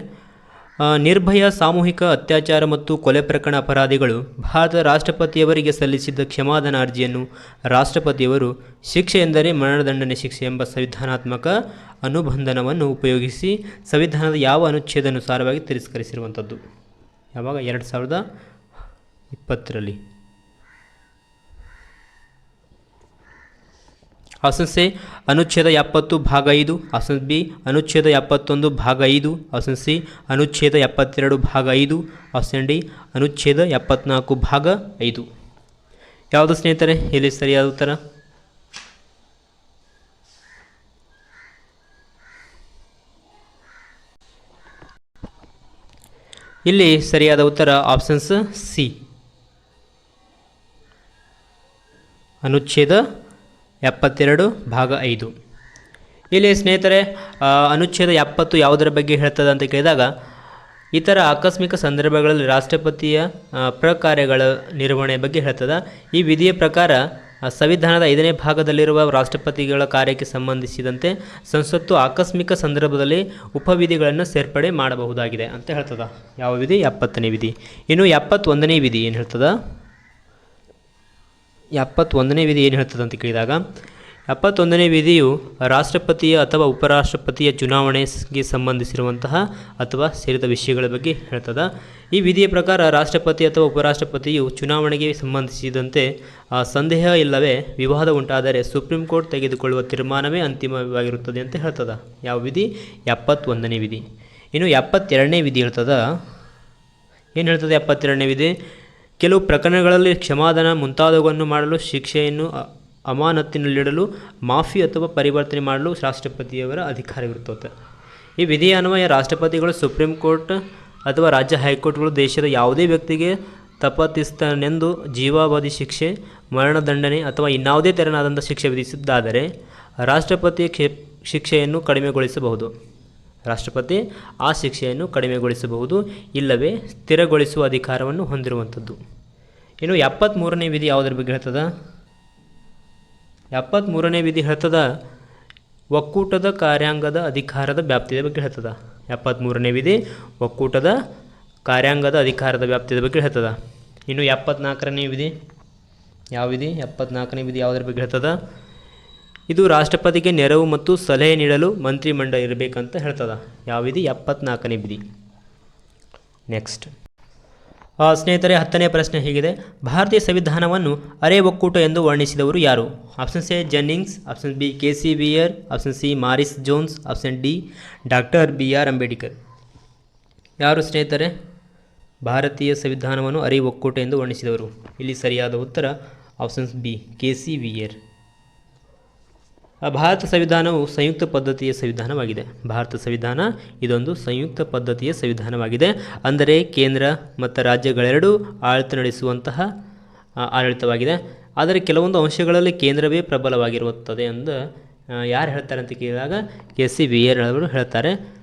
ನಿರ್ಭಯ ಸಾಮೂಹಿಕ ಅತ್ಯಾಚಾರ ಮತ್ತು ಕೊಲೆ ಪ್ರಕರಣ ಅಪರಾಧಿಗಳು ಭಾರತದ ರಾಷ್ಟ್ರಪತಿಯವರಿಗೆ ಸಲ್ಲಿಸಿದ್ದ ಕ್ಷಮಾದಾನ ಅರ್ಜಿಯನ್ನು ರಾಷ್ಟ್ರಪತಿಯವರು ಶಿಕ್ಷೆ ಎಂದರೆ ಮರಣದಂಡನೆ ಶಿಕ್ಷೆ ಎಂಬ ಸಂವಿಧಾನಾತ್ಮಕ ಅನುಬಂಧನವನ್ನು ಉಪಯೋಗಿಸಿ ಸಂವಿಧಾನದ ಯಾವ ಅನುಚ್ಛೇದಾನುಸಾರವಾಗಿ ತಿರಸ್ಕರಿಸಿರುವಂಥದ್ದು. ಯಾವಾಗ? ಎರಡು ಸಾವಿರದ ಇಪ್ಪತ್ತರಲ್ಲಿ. ಆಪ್ಷನ್ ಸಿ, ಅನುಚ್ಛೇದ ಎಪ್ಪತ್ತು ಭಾಗ ಐದು. ಆಪ್ಷನ್ ಬಿ, ಅನುಚ್ಛೇದ ಎಪ್ಪತ್ತೊಂದು ಭಾಗ ಐದು. ಆಪ್ಷನ್ ಸಿ, ಅನುಚ್ಛೇದ ಎಪ್ಪತ್ತೆರಡು ಭಾಗ ಐದು. ಆಪ್ಷನ್ ಡಿ, ಅನುಚ್ಛೇದ ಎಪ್ಪತ್ನಾಲ್ಕು ಭಾಗ ಐದು. ಯಾವುದು ಸ್ನೇಹಿತರೆ, ಇಲ್ಲಿ ಸರಿಯಾದ ಉತ್ತರ? ಇಲ್ಲಿ ಸರಿಯಾದ ಉತ್ತರ ಆಪ್ಷನ್ಸ್ ಸಿ. ಅನುಚ್ಛೇದ ಎಪ್ಪತ್ತೆರಡು ಭಾಗ ಐದು. ಇಲ್ಲಿ ಸ್ನೇಹಿತರೆ ಅನುಚ್ಛೇದ ಎಪ್ಪತ್ತು ಯಾವುದರ ಬಗ್ಗೆ ಹೇಳ್ತದೆ ಅಂತ ಕೇಳಿದಾಗ, ಇತರ ಆಕಸ್ಮಿಕ ಸಂದರ್ಭಗಳಲ್ಲಿ ರಾಷ್ಟ್ರಪತಿಯ ಪ್ರಕಾರ್ಯಗಳ ನಿರ್ವಹಣೆ ಬಗ್ಗೆ ಹೇಳ್ತದೆ. ಈ ವಿಧಿಯ ಪ್ರಕಾರ ಸಂವಿಧಾನದ ಐದನೇ ಭಾಗದಲ್ಲಿರುವ ರಾಷ್ಟ್ರಪತಿಗಳ ಕಾರ್ಯಕ್ಕೆ ಸಂಬಂಧಿಸಿದಂತೆ ಸಂಸತ್ತು ಆಕಸ್ಮಿಕ ಸಂದರ್ಭದಲ್ಲಿ ಉಪವಿಧಿಗಳನ್ನು ಸೇರ್ಪಡೆ ಮಾಡಬಹುದಾಗಿದೆ ಅಂತ ಹೇಳ್ತದ. ಯಾವ ವಿಧಿ? ಎಪ್ಪತ್ತನೇ ವಿಧಿ. ಇನ್ನು ಎಪ್ಪತ್ತೊಂದನೇ ವಿಧಿ ಏನು ಹೇಳ್ತದ? ಎಪ್ಪತ್ತೊಂದನೇ ವಿಧಿ ಏನು ಹೇಳ್ತದೆ ಅಂತ ಕೇಳಿದಾಗ, ಎಪ್ಪತ್ತೊಂದನೇ ವಿಧಿಯು ರಾಷ್ಟ್ರಪತಿಯ ಅಥವಾ ಉಪರಾಷ್ಟ್ರಪತಿಯ ಚುನಾವಣೆಗೆ ಸಂಬಂಧಿಸಿರುವಂತಹ ಅಥವಾ ಸೇರಿದ ವಿಷಯಗಳ ಬಗ್ಗೆ ಹೇಳ್ತದೆ. ಈ ವಿಧಿಯ ಪ್ರಕಾರ ರಾಷ್ಟ್ರಪತಿ ಅಥವಾ ಉಪರಾಷ್ಟ್ರಪತಿಯು ಚುನಾವಣೆಗೆ ಸಂಬಂಧಿಸಿದಂತೆ ಸಂದೇಹ ಇಲ್ಲವೇ ವಿವಾದ ಉಂಟಾದರೆ ಸುಪ್ರೀಂ ಕೋರ್ಟ್ ತೆಗೆದುಕೊಳ್ಳುವ ತೀರ್ಮಾನವೇ ಅಂತಿಮವಾಗಿರುತ್ತದೆ ಅಂತ ಹೇಳ್ತದೆ. ಯಾವ ವಿಧಿ? ಎಪ್ಪತ್ತೊಂದನೇ ವಿಧಿ. ಇನ್ನು ಎಪ್ಪತ್ತೆರಡನೇ ವಿಧಿ ಹೇಳ್ತದ. ಏನು ಹೇಳ್ತದೆ ಎಪ್ಪತ್ತೆರಡನೇ ವಿಧಿ? ಕೆಲವು ಪ್ರಕರಣಗಳಲ್ಲಿ ಕ್ಷಮಾದಾನ ಮುಂತಾದವನ್ನು ಮಾಡಲು ಶಿಕ್ಷೆಯನ್ನು ಅಮಾನತ್ತಿನಲ್ಲಿಡಲು, ಮಾಫಿ ಅಥವಾ ಪರಿವರ್ತನೆ ಮಾಡಲು ರಾಷ್ಟ್ರಪತಿಯವರ ಅಧಿಕಾರವಿರುತ್ತದೆ. ಈ ವಿಧಿಯ ಅನ್ವಯ ರಾಷ್ಟ್ರಪತಿಗಳು, ಸುಪ್ರೀಂ ಕೋರ್ಟ್ ಅಥವಾ ರಾಜ್ಯ ಹೈಕೋರ್ಟ್ಗಳು ದೇಶದ ಯಾವುದೇ ವ್ಯಕ್ತಿಗೆ ತಪತಿಸ್ತಾನೆಂದು ಜೀವಾವಧಿ ಶಿಕ್ಷೆ, ಮರಣದಂಡನೆ ಅಥವಾ ಇನ್ನಾವುದೇ ತೆರನಾದಂಥ ಶಿಕ್ಷೆ ವಿಧಿಸಿದ್ದಾದರೆ ರಾಷ್ಟ್ರಪತಿ ಕ್ಷೆ ಶಿಕ್ಷೆಯನ್ನು ಕಡಿಮೆಗೊಳಿಸಬಹುದು. ರಾಷ್ಟ್ರಪತಿ ಆ ಶಿಕ್ಷೆಯನ್ನು ಕಡಿಮೆಗೊಳಿಸಬಹುದು, ಇಲ್ಲವೇ ಸ್ಥಿರಗೊಳಿಸುವ ಅಧಿಕಾರವನ್ನು ಹೊಂದಿರುವಂಥದ್ದು. ಇನ್ನು ಎಪ್ಪತ್ತ್ಮೂರನೇ ವಿಧಿ ಯಾವುದರ ಬಗ್ಗೆ ಹೇಳ್ತದ? ಎಪ್ಪತ್ತ್ಮೂರನೇ ವಿಧಿ ಹೇಳ್ತದ? ಒಕ್ಕೂಟದ ಕಾರ್ಯಾಂಗದ ಅಧಿಕಾರದ ವ್ಯಾಪ್ತಿಯ ಬಗ್ಗೆ ಹೇಳ್ತದ. ಎಪ್ಪತ್ತ್ಮೂರನೇ ವಿಧಿ ಒಕ್ಕೂಟದ ಕಾರ್ಯಾಂಗದ ಅಧಿಕಾರದ ವ್ಯಾಪ್ತಿಯ ಬಗ್ಗೆ ಹೇಳ್ತದ. ಇನ್ನು ಎಪ್ಪತ್ನಾಲ್ಕರನೇ ವಿಧಿ ಯಾವ ವಿಧಿ? ಎಪ್ಪತ್ನಾಲ್ಕನೇ ವಿಧಿ ಯಾವುದರ ಬಗ್ಗೆ ಹೇಳ್ತದ? ಇದು ರಾಷ್ಟ್ರಪತಿಗೆ ನೆರವು ಮತ್ತು ಸಲಹೆ ನೀಡಲು ಮಂತ್ರಿಮಂಡಲ ಇರಬೇಕಂತ ಹೇಳ್ತದ. ಯಾವ ವಿಧಿ? ಎಪ್ಪತ್ನಾಲ್ಕನೇ ವಿಧಿ. ನೆಕ್ಸ್ಟ್ ಸ್ನೇಹಿತರೆ, ಹತ್ತನೇ ಪ್ರಶ್ನೆ ಹೀಗಿದೆ. ಭಾರತೀಯ ಸಂವಿಧಾನವನ್ನು ಅರೆ ಒಕ್ಕೂಟ ಎಂದು ವರ್ಣಿಸಿದವರು ಯಾರು? Option A Jennings option B K C Wheare option C Morris Jones option D doctor B R Ambedkar ಯಾರು ಸ್ನೇಹಿತರೆ? ಭಾರತೀಯ ಸಂವಿಧಾನವನ್ನು ಅರೆ ಒಕ್ಕೂಟ ಎಂದು ವರ್ಣಿಸಿದವರು. ಇಲ್ಲಿ ಸರಿಯಾದ ಉತ್ತರ options B K C Wheare Bharat ಸಂವಿಧಾನವು ಸಂಯುಕ್ತ ಪದ್ಧತಿಯ ಸಂವಿಧಾನವಾಗಿದೆ. ಭಾರತ ಸಂವಿಧಾನ ಇದೊಂದು ಸಂಯುಕ್ತ ಪದ್ಧತಿಯ ಸಂವಿಧಾನವಾಗಿದೆ. ಅಂದರೆ ಕೇಂದ್ರ ಮತ್ತು ರಾಜ್ಯಗಳೆರಡೂ ಆಡಳಿತ ನಡೆಸುವಂತಹ ಆಡಳಿತವಾಗಿದೆ. ಆದರೆ ಕೆಲವೊಂದು ಅಂಶಗಳಲ್ಲಿ ಕೇಂದ್ರವೇ ಪ್ರಬಲವಾಗಿರುತ್ತದೆ ಎಂದು ಯಾರು ಹೇಳ್ತಾರೆ ಅಂತ ಕೇಳಿದಾಗ ಕೆ ಸಿ ವಿಯರ್ ಅವರು ಹೇಳ್ತಾರೆ.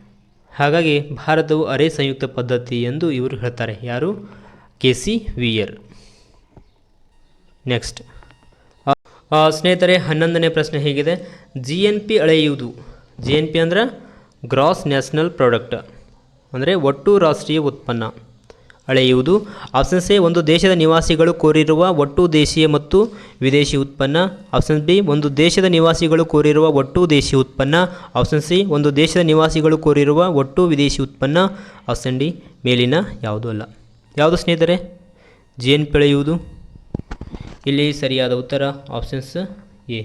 ಹಾಗಾಗಿ ಭಾರತವು ಅರೆ ಸಂಯುಕ್ತ ಪದ್ಧತಿ ಎಂದು ಇವರು ಹೇಳ್ತಾರೆ. ಯಾರು? K C Wheare next. ಆ, ಸ್ನೇಹಿತರೆ, ಹನ್ನೊಂದನೇ ಪ್ರಶ್ನೆ ಹೇಗಿದೆ. ಜಿ ಎನ್ ಪಿ ಅಳೆಯುವುದು. ಜಿ ಎನ್ ಪಿ ಅಂದ್ರೆ ಗ್ರಾಸ್ ನ್ಯಾಷನಲ್ ಪ್ರಾಡಕ್ಟ್ ಅಂದರೆ ಒಟ್ಟು ರಾಷ್ಟ್ರೀಯ ಉತ್ಪನ್ನ ಅಳೆಯುವುದು. ಆಪ್ಷನ್ ಎ, ಒಂದು ದೇಶದ ನಿವಾಸಿಗಳು ಕೋರಿರುವ ಒಟ್ಟು ದೇಶೀಯ ಮತ್ತು ವಿದೇಶಿ ಉತ್ಪನ್ನ. ಆಪ್ಷನ್ ಬಿ, ಒಂದು ದೇಶದ ನಿವಾಸಿಗಳು ಕೋರಿರುವ ಒಟ್ಟು ದೇಶೀಯ ಉತ್ಪನ್ನ. ಆಪ್ಷನ್ ಸಿ, ಒಂದು ದೇಶದ ನಿವಾಸಿಗಳು ಕೋರಿರುವ ಒಟ್ಟು ವಿದೇಶಿ ಉತ್ಪನ್ನ. ಆಪ್ಷನ್ ಡಿ, ಮೇಲಿನ ಯಾವುದೂ ಅಲ್ಲ. ಯಾವುದು ಸ್ನೇಹಿತರೆ? ಜಿ ಎನ್ ಪಿ ಅಳೆಯುವುದು. ಇಲ್ಲಿ ಸರಿಯಾದ ಉತ್ತರ ಆಪ್ಷನ್ಸ್ ಎ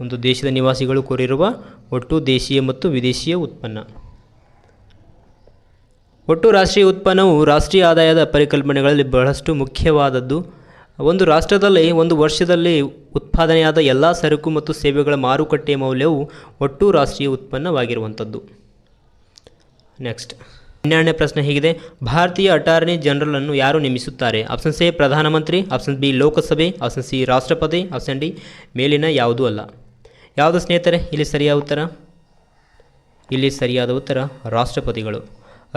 ಒಂದು ದೇಶದ ನಿವಾಸಿಗಳು ಕೋರಿರುವ ಒಟ್ಟು ದೇಶೀಯ ಮತ್ತು ವಿದೇಶಿಯ ಉತ್ಪನ್ನ. ಒಟ್ಟು ರಾಷ್ಟ್ರೀಯ ಉತ್ಪನ್ನವು ರಾಷ್ಟ್ರೀಯ ಆದಾಯದ ಪರಿಕಲ್ಪನೆಗಳಲ್ಲಿ ಬಹಳಷ್ಟು ಮುಖ್ಯವಾದದ್ದು. ಒಂದು ರಾಷ್ಟ್ರದಲ್ಲಿ ಒಂದು ವರ್ಷದಲ್ಲಿ ಉತ್ಪಾದನೆಯಾದ ಎಲ್ಲ ಸರಕು ಮತ್ತು ಸೇವೆಗಳ ಮಾರುಕಟ್ಟೆ ಮೌಲ್ಯವು ಒಟ್ಟು ರಾಷ್ಟ್ರೀಯ ಉತ್ಪನ್ನವಾಗಿರುವಂಥದ್ದು. ನೆಕ್ಸ್ಟ್ ಹನ್ನೆರಡನೇ ಪ್ರಶ್ನೆ ಹೀಗಿದೆ. ಭಾರತೀಯ ಅಟಾರ್ನಿ ಜನರಲ್ ಅನ್ನು ಯಾರು ನೇಮಿಸುತ್ತಾರೆ? ಆಪ್ಷನ್ ಎ, ಪ್ರಧಾನಮಂತ್ರಿ, ಆಪ್ಷನ್ ಬಿ, ಲೋಕಸಭೆ, ಆಪ್ಷನ್ ಸಿ, ರಾಷ್ಟ್ರಪತಿ, ಆಪ್ಷನ್ ಡಿ, ಮೇಲಿನ ಯಾವುದೂ ಅಲ್ಲ. ಯಾವುದು ಸ್ನೇಹಿತರೆ? ಇಲ್ಲಿ ಸರಿಯಾದ ಉತ್ತರ? ಇಲ್ಲಿ ಸರಿಯಾದ ಉತ್ತರ, ರಾಷ್ಟ್ರಪತಿಗಳು.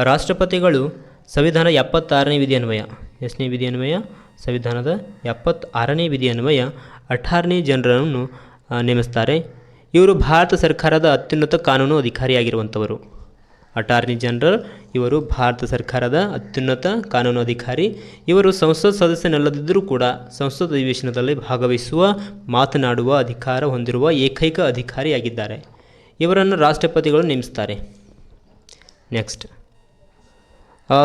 ರಾಷ್ಟ್ರಪತಿಗಳು ಸಂವಿಧಾನ ಎಪ್ಪತ್ತಾರನೇ ವಿಧಿಯನ್ವಯ. ಎಷ್ಟನೇ ವಿಧಿಯನ್ವಯ? ಸಂವಿಧಾನದ ಎಪ್ಪತ್ತಾರನೇ ವಿಧಿಯನ್ವಯ ಅಟಾರ್ನಿ ಜನರನ್ನು ನೇಮಿಸ್ತಾರೆ. ಇವರು ಭಾರತ ಸರ್ಕಾರದ ಅತ್ಯುನ್ನತ ಕಾನೂನು ಅಧಿಕಾರಿಯಾಗಿರುವಂಥವರು ಅಟಾರ್ನಿ ಜನರಲ್ ಇವರು ಭಾರತ ಸರ್ಕಾರದ ಅತ್ಯುನ್ನತ ಕಾನೂನು ಅಧಿಕಾರಿ, ಇವರು ಸಂಸತ್ ಸದಸ್ಯನಲ್ಲದಿದ್ದರೂ ಕೂಡ ಸಂಸತ್ ಅಧಿವೇಶನದಲ್ಲಿ ಭಾಗವಹಿಸುವ, ಮಾತನಾಡುವ ಅಧಿಕಾರ ಹೊಂದಿರುವ ಏಕೈಕ ಅಧಿಕಾರಿಯಾಗಿದ್ದಾರೆ. ಇವರನ್ನು ರಾಷ್ಟ್ರಪತಿಗಳು ನೇಮಿಸ್ತಾರೆ ನೆಕ್ಸ್ಟ್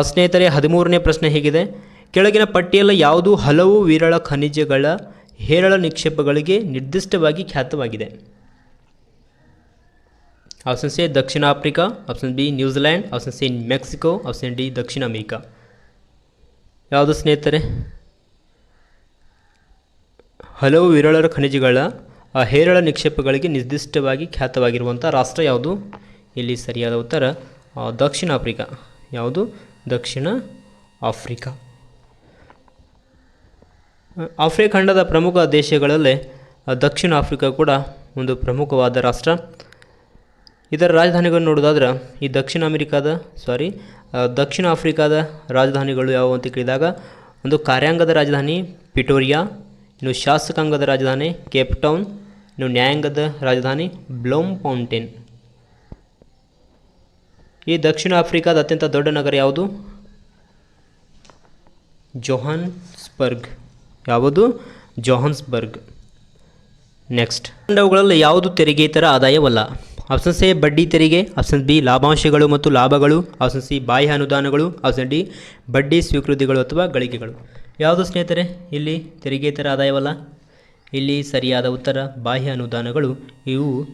ಸ್ನೇಹಿತರೆ, ಹದಿಮೂರನೇ ಪ್ರಶ್ನೆ ಹೇಗಿದೆ. ಕೆಳಗಿನ ಪಟ್ಟಿಯಲ್ಲಿ ಯಾವುದು ಹಲವು ವಿರಳ ಖನಿಜಗಳ ಹೇರಳ ನಿಕ್ಷೇಪಗಳಿಗೆ ನಿರ್ದಿಷ್ಟವಾಗಿ ಖ್ಯಾತವಾಗಿದೆ? ಆಪ್ಷನ್ ಸಿ ದಕ್ಷಿಣ Africa option B New Zealand option C Mexico option D ದಕ್ಷಿಣ अमेरिका ಯಾವುದು ಸ್ನೇಹಿತರೆ? ಹಲವು ವಿರಳರ ಖನಿಜಗಳ ಹೇರಳ ನಿಕ್ಷೇಪಗಳಿಗೆ ನಿರ್ದಿಷ್ಟವಾಗಿ ಖ್ಯಾತವಾಗಿರುವಂಥ ರಾಷ್ಟ್ರ ಯಾವುದು? ಇಲ್ಲಿ ಸರಿಯಾದ ಉತ್ತರ ದಕ್ಷಿಣ ಆಫ್ರಿಕಾ. ಯಾವುದು? ದಕ್ಷಿಣ ಆಫ್ರಿಕಾ. ಆಫ್ರಿಕಾ ಖಂಡದ ಪ್ರಮುಖ ದೇಶಗಳಲ್ಲೇ ದಕ್ಷಿಣ ಆಫ್ರಿಕಾ ಕೂಡ ಒಂದು ಪ್ರಮುಖವಾದ ರಾಷ್ಟ್ರ. ಇದರ ರಾಜಧಾನಿಗಳನ್ನು ನೋಡೋದಾದ್ರೆ ಈ ದಕ್ಷಿಣ ಅಮೆರಿಕಾದ ಸಾರಿ ದಕ್ಷಿಣ ಆಫ್ರಿಕಾದ ರಾಜಧಾನಿಗಳು ಯಾವುವು ಅಂತ ಕೇಳಿದಾಗ, ಒಂದು ಕಾರ್ಯಾಂಗದ ರಾಜಧಾನಿ, ಪಿಟೋರಿಯಾ, ಇನ್ನು ಶಾಸಕಾಂಗದ ರಾಜಧಾನಿ, ಕೇಪ್ ಟೌನ್, ಇನ್ನು ನ್ಯಾಯಾಂಗದ ರಾಜಧಾನಿ, ಬ್ಲೋಮ್ ಪೌಂಟೇನ್ ಈ ದಕ್ಷಿಣ ಆಫ್ರಿಕಾದ ಅತ್ಯಂತ ದೊಡ್ಡ ನಗರ ಯಾವುದು? ಜೊಹಾನ್ಸ್ಬರ್ಗ್. ಯಾವುದು? ಜೊಹಾನ್ಸ್ಬರ್ಗ್. ನೆಕ್ಸ್ಟ್. ಅವುಗಳಲ್ಲಿ ಯಾವುದು ತೆರಿಗೆತರ ಆದಾಯವಲ್ಲ? ಆಪ್ಷನ್ ಎ ಬಡ್ಡಿ ತೆರಿಗೆ. ಆಪ್ಷನ್ ಬಿ ಲಾಭಾಂಶಗಳು ಮತ್ತು ಲಾಭಗಳು. ಆಪ್ಷನ್ ಸಿ ಬಾಹ್ಯ ಅನುದಾನಗಳು. ಆಪ್ಷನ್ ಡಿ ಬಡ್ಡಿ ಸ್ವೀಕೃತಿಗಳು ಅಥವಾ ಗಳಿಕೆಗಳು. ಯಾವುದು ಸ್ನೇಹಿತರೆ? ಇಲ್ಲಿ ತೆರಿಗೆತರ ಆದಾಯವಲ್ಲ. ಇಲ್ಲಿ ಸರಿಯಾದ ಉತ್ತರ, ಬಾಹ್ಯ ಅನುದಾನಗಳು. ಇವು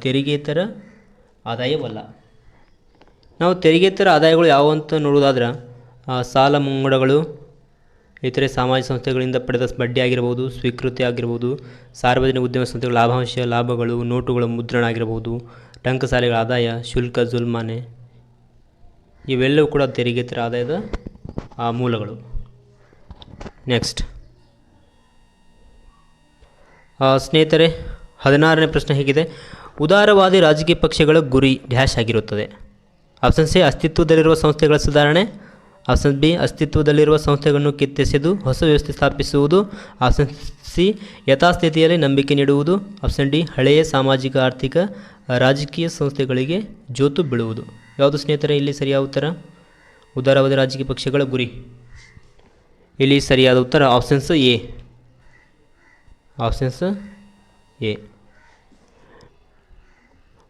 ತೆರಿಗೆತರ ಆದಾಯವಲ್ಲ. ನಾವು ತೆರಿಗೆತರ ಆದಾಯಗಳು ಯಾವುವು ಅಂತ ನೋಡೋದಾದ್ರೆ ಸಾಲ ಮುಂಗಡಗಳು ಇತರೆ ಸಾಮಾಜಿಕ ಸಂಸ್ಥೆಗಳಿಂದ ಪಡೆದ ಬಡ್ಡಿ ಆಗಿರ್ಬೋದು ಸ್ವೀಕೃತಿ ಆಗಿರ್ಬೋದು ಸಾರ್ವಜನಿಕ ಉದ್ಯಮ ಸಂಸ್ಥೆಗಳ ಲಾಭಾಂಶ ಲಾಭಗಳು ನೋಟುಗಳ ಮುದ್ರಣ ಆಗಿರ್ಬೋದು ಟಂಕಸಾಲೆಗಳ ಆದಾಯ ಶುಲ್ಕ ಜುಲ್ಮಾನೆ ಇವೆಲ್ಲವೂ ಕೂಡ ತೆರಿಗೆತರ ಆದಾಯದ ಆ, ಮೂಲಗಳು. ನೆಕ್ಸ್ಟ್ ಸ್ನೇಹಿತರೆ ಹದಿನಾರನೇ ಪ್ರಶ್ನೆ ಹೇಗಿದೆ. ಉದಾರವಾದಿ ರಾಜಕೀಯ ಪಕ್ಷಗಳ ಗುರಿ ಡ್ಯಾಶ್ ಆಗಿರುತ್ತದೆ. ಆಪ್ಷನ್ ಸಿ ಅಸ್ತಿತ್ವದಲ್ಲಿರುವ ಸಂಸ್ಥೆಗಳ ಸುಧಾರಣೆ ಆಪ್ಷನ್ ಬಿ, ಅಸ್ತಿತ್ವದಲ್ಲಿರುವ ಸಂಸ್ಥೆಗಳನ್ನು ಕಿತ್ತೆಸೆದು ಹೊಸ ವ್ಯವಸ್ಥೆ ಸ್ಥಾಪಿಸುವುದು. ಆಪ್ಷನ್ ಸಿ, ಯಥಾಸ್ಥಿತಿಯಲ್ಲಿ ನಂಬಿಕೆ ನೀಡುವುದು. ಆಪ್ಷನ್ ಡಿ, ಹಳೆಯ ಸಾಮಾಜಿಕ, ಆರ್ಥಿಕ, ರಾಜಕೀಯ ಸಂಸ್ಥೆಗಳಿಗೆ ಜೋತು ಬೀಳುವುದು. ಯಾವುದು ಸ್ನೇಹಿತರೆ, ಇಲ್ಲಿ ಸರಿಯಾದ ಉತ್ತರ? ಉದಾರವಾದ ರಾಜಕೀಯ ಪಕ್ಷಗಳ ಗುರಿ. ಇಲ್ಲಿ ಸರಿಯಾದ ಉತ್ತರ ಆಪ್ಷನ್ಸ್ ಎ. Options A.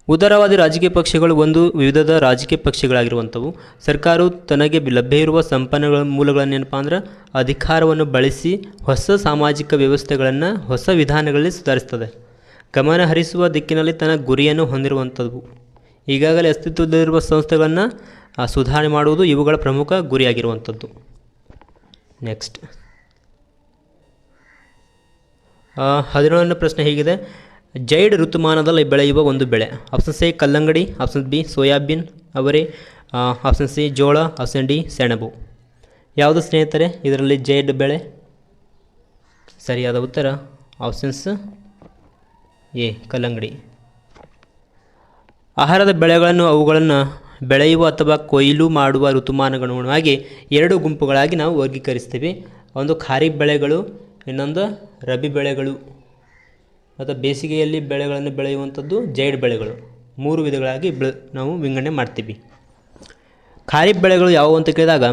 ಉದಾರವಾದಿ ರಾಜಕೀಯ ಪಕ್ಷಗಳು ಒಂದು, ವಿವಿಧದ ರಾಜಕೀಯ ಪಕ್ಷಗಳಾಗಿರುವಂಥವು. ಸರ್ಕಾರವು ತನಗೆ ಲಭ್ಯ ಇರುವ ಸಂಪನ್ನಗಳ ಮೂಲಗಳನ್ನೇನಪ್ಪ ಅಂದ್ರೆ ಅಧಿಕಾರವನ್ನು ಬಳಸಿ ಹೊಸ ಸಾಮಾಜಿಕ ವ್ಯವಸ್ಥೆಗಳನ್ನು ಹೊಸ ವಿಧಾನಗಳಲ್ಲಿ ಸುಧಾರಿಸ್ತದೆ. ಗಮನ ಹರಿಸುವ ದಿಕ್ಕಿನಲ್ಲಿ ತನ್ನ ಗುರಿಯನ್ನು ಹೊಂದಿರುವಂಥದ್ದು ಈಗಾಗಲೇ ಅಸ್ತಿತ್ವದಲ್ಲಿರುವ ಸಂಸ್ಥೆಗಳನ್ನು ಸುಧಾರಣೆ ಮಾಡುವುದು ಇವುಗಳ ಪ್ರಮುಖ ಗುರಿಯಾಗಿರುವಂಥದ್ದು. ನೆಕ್ಸ್ಟ್ ಹದಿನೇಳನೇ ಪ್ರಶ್ನೆ ಹೀಗಿದೆ. ಜೈಡ್ ಋತುಮಾನದಲ್ಲಿ ಬೆಳೆಯುವ ಒಂದು ಬೆಳೆ. ಆಪ್ಷನ್ ಸಿ ಕಲ್ಲಂಗಡಿ. Option B soybean. ಅವರೆ ಆಪ್ಷನ್ ಸಿ ಜೋಳ. ಆಪ್ಷನ್ ಡಿ ಸೆಣಬು. ಯಾವುದು ಸ್ನೇಹಿತರೆ, ಇದರಲ್ಲಿ ಜೈಡ್ ಬೆಳೆ? ಸರಿಯಾದ ಉತ್ತರ ಆಪ್ಷನ್ಸ್ ಎ, ಕಲ್ಲಂಗಡಿ. ಆಹಾರದ ಬೆಳೆಗಳನ್ನು, ಅವುಗಳನ್ನು ಬೆಳೆಯುವ ಅಥವಾ ಕೊಯ್ಲು ಮಾಡುವ ಋತುಮಾನಗನುಗುಣವಾಗಿ ಎರಡು ಗುಂಪುಗಳಾಗಿ ನಾವು ವರ್ಗೀಕರಿಸ್ತೀವಿ. ಒಂದು ಖಾರಿಫ್ ಬೆಳೆಗಳು, ಇನ್ನೊಂದು ರಬಿ ಬೆಳೆಗಳು. ಮತ್ತು ಬೇಸಿಗೆಯಲ್ಲಿ ಬೆಳೆಗಳನ್ನು ಬೆಳೆಯುವಂಥದ್ದು ಜೈಡ್ ಬೆಳೆಗಳು. ಮೂರು ವಿಧಗಳಾಗಿ ಬೆಳೆ, ನಾವು ವಿಂಗಡಣೆ ಮಾಡ್ತೀವಿ. ಖಾರಿಫ್ ಬೆಳೆಗಳು ಯಾವುವು ಅಂತ ಕೇಳಿದಾಗ,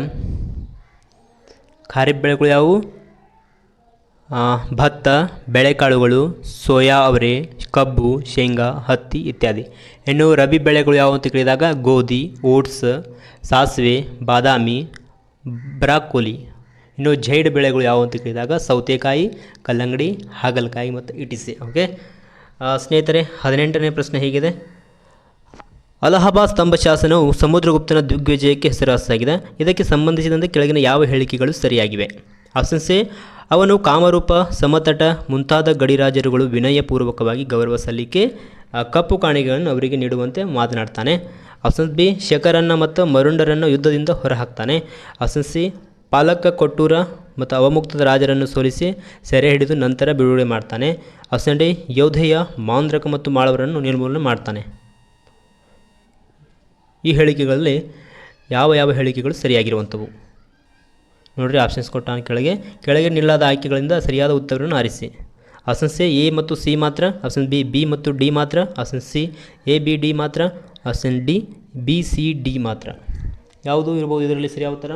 ಖಾರಿಫ್ ಬೆಳೆಗಳು ಯಾವುವು? ಭತ್ತ, ಬೆಳೆಕಾಳುಗಳು, ಸೋಯಾ ಅವರೆ, ಕಬ್ಬು, ಶೇಂಗಾ, ಹತ್ತಿ ಇತ್ಯಾದಿ. ಇನ್ನು ರಬಿ ಬೆಳೆಗಳು ಯಾವುವು ಅಂತ ಕೇಳಿದಾಗ, ಗೋಧಿ, ಓಟ್ಸ್, ಸಾಸಿವೆ, ಬಾದಾಮಿ, ಬ್ರಾಕೋಲಿ. ಇನ್ನು ಜೈಡ್ ಬೆಳೆಗಳು ಯಾವುವು ಅಂತ ಕೇಳಿದಾಗ ಸೌತೆಕಾಯಿ, ಕಲ್ಲಂಗಡಿ, ಹಾಗಲಕಾಯಿ ಮತ್ತು ಇಟಿಸಿ. ಓಕೆ ಸ್ನೇಹಿತರೆ, ಹದಿನೆಂಟನೇ ಪ್ರಶ್ನೆ ಹೀಗಿದೆ. ಅಲಹಾಬಾದ್ ಸ್ತಂಭ ಶಾಸನವು ಸಮುದ್ರಗುಪ್ತನ ದಿಗ್ವಿಜಯಕ್ಕೆ ಹೆಸರಾಸಾಗಿದೆ ಇದಕ್ಕೆ ಸಂಬಂಧಿಸಿದಂತೆ ಕೆಳಗಿನ ಯಾವ ಹೇಳಿಕೆಗಳು ಸರಿಯಾಗಿವೆ? ಆಪ್ಷನ್ ಸಿ ಅವನು ಕಾಮರೂಪ, ಸಮತಟ, ಮುಂತಾದ ಗಡಿರಾಜರುಗಳು ವಿನಯಪೂರ್ವಕವಾಗಿ ಗೌರವ ಸಲ್ಲಿಕೆ ಕಪ್ಪು ಕಾಣಿಕೆಗಳನ್ನು ಅವರಿಗೆ ನೀಡುವಂತೆ ಮಾತನಾಡ್ತಾನೆ. ಆಪ್ಷನ್ ಬಿ ಶಕರನ್ನ ಮತ್ತು ಮರುಂಡರನ್ನು ಯುದ್ಧದಿಂದ ಹೊರಹಾಕ್ತಾನೆ. ಆಪ್ಷನ್ ಸಿ ಪಾಲಕ ಕೊಟ್ಟೂರ ಮತ್ತು ಅವಮುಕ್ತದ ರಾಜರನ್ನು ಸೋಲಿಸಿ ಸೆರೆ ಹಿಡಿದು ನಂತರ ಬಿಡುಗಡೆ ಮಾಡ್ತಾನೆ. ಅಸಂಡಿ ಯೋಧೆಯ ಮಾಂದ್ರಕ ಮತ್ತು ಮಾಳವರನ್ನು ನಿರ್ಮೂಲನೆ ಮಾಡ್ತಾನೆ. ಈ ಹೇಳಿಕೆಗಳಲ್ಲಿ ಯಾವ ಯಾವ ಹೇಳಿಕೆಗಳು ಸರಿಯಾಗಿರುವಂಥವು? ನೋಡಿರಿ ಆಪ್ಷನ್ಸ್ ಕೊಟ್ಟ ಕೆಳಗೆ. ಕೆಳಗೆ ನಿಲ್ಲದ ಆಯ್ಕೆಗಳಿಂದ ಸರಿಯಾದ ಉತ್ತರವನ್ನು ಆರಿಸಿ. ಆಪ್ಷನ್ ಎ ಮತ್ತು ಸಿ ಮಾತ್ರ ಆಪ್ಷನ್ ಬಿ ಬಿ ಮತ್ತು ಡಿ ಮಾತ್ರ option C, A, B, D ಮಾತ್ರ option D, B, C, D ಮಾತ್ರ. ಯಾವುದು ಇರ್ಬೋದು ಇದರಲ್ಲಿ ಸರಿಯಾದ ಉತ್ತರ?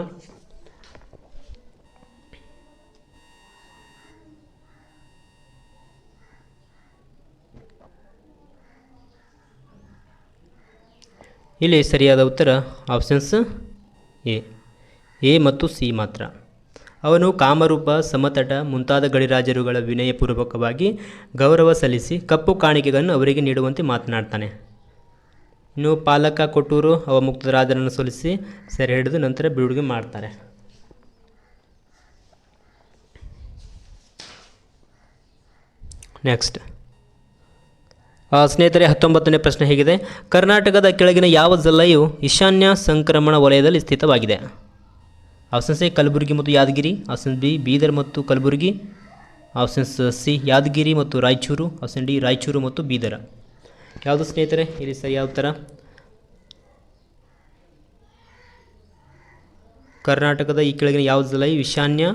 ಇಲ್ಲಿ ಸರಿಯಾದ ಉತ್ತರ ಆಪ್ಷನ್ಸ್ ಎ ಎ ಮತ್ತು ಸಿ ಮಾತ್ರ. ಅವನು ಕಾಮರೂಪ, ಸಮತಟ ಮುಂತಾದ ಗಡಿರಾಜರುಗಳ ವಿನಯಪೂರ್ವಕವಾಗಿ ಗೌರವ ಸಲ್ಲಿಸಿ ಕಪ್ಪು ಕಾಣಿಕೆಗಳನ್ನು ಅವರಿಗೆ ನೀಡುವಂತೆ ಮಾತನಾಡ್ತಾನೆ. ಇನ್ನು ಪಾಲಕ ಕೊಟ್ಟೂರು ಅವಮುಕ್ತ ರಾಜರನ್ನು ಸೋಲಿಸಿ ಸೆರೆ ಹಿಡಿದು ನಂತರ ಬಿಡುಗಡೆ ಮಾಡ್ತಾರೆ. ನೆಕ್ಸ್ಟ್ ಸ್ನೇಹಿತರೆ, ಹತ್ತೊಂಬತ್ತನೇ ಪ್ರಶ್ನೆ ಹೇಗಿದೆ. ಕರ್ನಾಟಕದ ಕೆಳಗಿನ ಯಾವ ಜಿಲ್ಲೆಯು ಈಶಾನ್ಯ ಸಂಕ್ರಮಣ ವಲಯದಲ್ಲಿ ಸ್ಥಿತವಾಗಿದೆ? ಆಪ್ಷನ್ಸ್ ಎ, ಕಲಬುರಗಿ ಮತ್ತು ಯಾದಗಿರಿ. ಆಪ್ಷನ್ ಬಿ, ಬೀದರ್ ಮತ್ತು ಕಲಬುರಗಿ. ಆಪ್ಷನ್ಸ್ ಸಿ, ಯಾದಗಿರಿ ಮತ್ತು ರಾಯಚೂರು. ಆಪ್ಷನ್ ಡಿ, ರಾಯಚೂರು ಮತ್ತು ಬೀದರ. ಯಾವುದು ಸ್ನೇಹಿತರೆ? ಇಲ್ಲಿ ಸರಿಯಾದ ಉತ್ತರ? ಕರ್ನಾಟಕದ ಈ ಕೆಳಗಿನ ಯಾವ ಜಿಲ್ಲೆಯು ಈಶಾನ್ಯ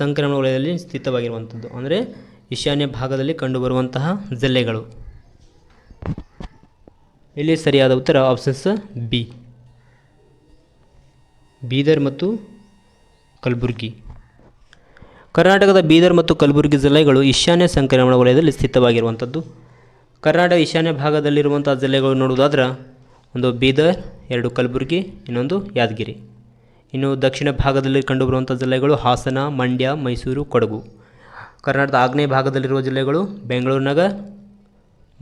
ಸಂಕ್ರಮಣ ವಲಯದಲ್ಲಿ ಸ್ಥಿತವಾಗಿರುವಂಥದ್ದು? ಅಂದರೆ ಈಶಾನ್ಯ ಭಾಗದಲ್ಲಿ ಕಂಡುಬರುವಂತಹ ಜಿಲ್ಲೆಗಳು. ಇಲ್ಲಿ ಸರಿಯಾದ ಉತ್ತರ ಆಪ್ಷನ್ಸ್ ಬಿ ಬೀದರ್ ಮತ್ತು ಕಲಬುರಗಿ. ಕರ್ನಾಟಕದ ಬೀದರ್ ಮತ್ತು ಕಲಬುರಗಿ ಜಿಲ್ಲೆಗಳು ಈಶಾನ್ಯ ಸಂಕ್ರಮಣ ವಲಯದಲ್ಲಿ ಸ್ಥಿತವಾಗಿರುವಂಥದ್ದು. ಕರ್ನಾಟಕ ಈಶಾನ್ಯ ಭಾಗದಲ್ಲಿರುವಂಥ ಜಿಲ್ಲೆಗಳು ನೋಡುವುದಾದ್ರೆ, ಒಂದು ಬೀದರ್, ಎರಡು ಕಲಬುರಗಿ, ಇನ್ನೊಂದು ಯಾದಗಿರಿ. ಇನ್ನು ದಕ್ಷಿಣ ಭಾಗದಲ್ಲಿ ಕಂಡುಬರುವಂಥ ಜಿಲ್ಲೆಗಳು ಹಾಸನ, ಮಂಡ್ಯ, ಮೈಸೂರು, ಕೊಡಗು. ಕರ್ನಾಟಕದ ಆಗ್ನೇಯ ಭಾಗದಲ್ಲಿರುವ ಜಿಲ್ಲೆಗಳು ಬೆಂಗಳೂರು ನಗರ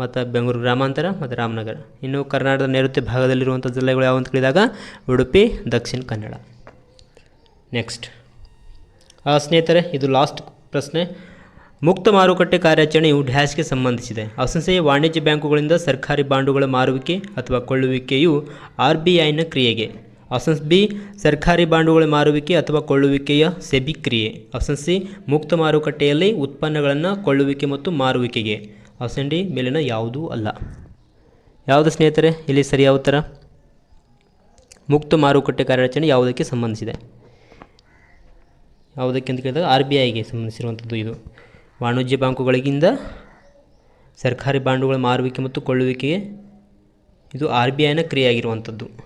ಮತ್ತು ಬೆಂಗಳೂರು ಗ್ರಾಮಾಂತರ ಮತ್ತು ರಾಮನಗರ. ಇನ್ನು ಕರ್ನಾಟಕದ ನೈಋತ್ಯ ಭಾಗದಲ್ಲಿರುವಂಥ ಜಿಲ್ಲೆಗಳು ಯಾವಂತ ಕೇಳಿದಾಗ ಉಡುಪಿ ದಕ್ಷಿಣ ಕನ್ನಡ. ನೆಕ್ಸ್ಟ್ ಆ, ಸ್ನೇಹಿತರೆ ಇದು ಲಾಸ್ಟ್ ಪ್ರಶ್ನೆ. ಮುಕ್ತ ಮಾರುಕಟ್ಟೆ ಕಾರ್ಯಾಚರಣೆಯು ಡ್ಯಾಶ್ಗೆ ಸಂಬಂಧಿಸಿದೆ. ಎ ವಾಣಿಜ್ಯ ಬ್ಯಾಂಕುಗಳಿಂದ ಸರ್ಕಾರಿ ಬಾಂಡುಗಳ ಮಾರುವಿಕೆ ಅಥವಾ ಕೊಳ್ಳುವಿಕೆಯು ಆರ್ ಬಿ ಐನ ಕ್ರಿಯೆಗೆ. ಆಪ್ಷನ್ಸ್ ಬಿ, ಸರ್ಕಾರಿ ಬಾಂಡುಗಳ ಮಾರುವಿಕೆ ಅಥವಾ ಕೊಳ್ಳುವಿಕೆಯ ಸೆಬಿ ಕ್ರಿಯೆ ಆಪ್ಷನ್ ಸಿ, ಮುಕ್ತ ಮಾರುಕಟ್ಟೆಯಲ್ಲಿ ಉತ್ಪನ್ನಗಳನ್ನು ಕೊಳ್ಳುವಿಕೆ ಮತ್ತು ಮಾರುವಿಕೆಗೆ. ಆಪ್ಷನ್ ಡಿ, ಮೇಲಿನ ಯಾವುದೂ ಅಲ್ಲ. ಯಾವುದು ಸ್ನೇಹಿತರೆ, ಇಲ್ಲಿ ಸರಿಯಾದ ಉತ್ತರ? ಮುಕ್ತ ಮಾರುಕಟ್ಟೆ ಕಾರ್ಯಾಚರಣೆ ಯಾವುದಕ್ಕೆ ಸಂಬಂಧಿಸಿದೆ? ಯಾವುದಕ್ಕೆ ಅಂತ ಕೇಳಿದಾಗ ಆರ್ ಬಿ ಐಗೆ ಸಂಬಂಧಿಸಿರುವಂಥದ್ದು ಇದು. ವಾಣಿಜ್ಯ ಬ್ಯಾಂಕುಗಳಿಗಿಂತ ಸರ್ಕಾರಿ ಬಾಂಡುಗಳ ಮಾರುವಿಕೆ ಮತ್ತು ಕೊಳ್ಳುವಿಕೆಗೆ ಇದು ಆರ್ ಬಿ ಐನ ಕ್ರಿಯೆಯಾಗಿರುವಂಥದ್ದು.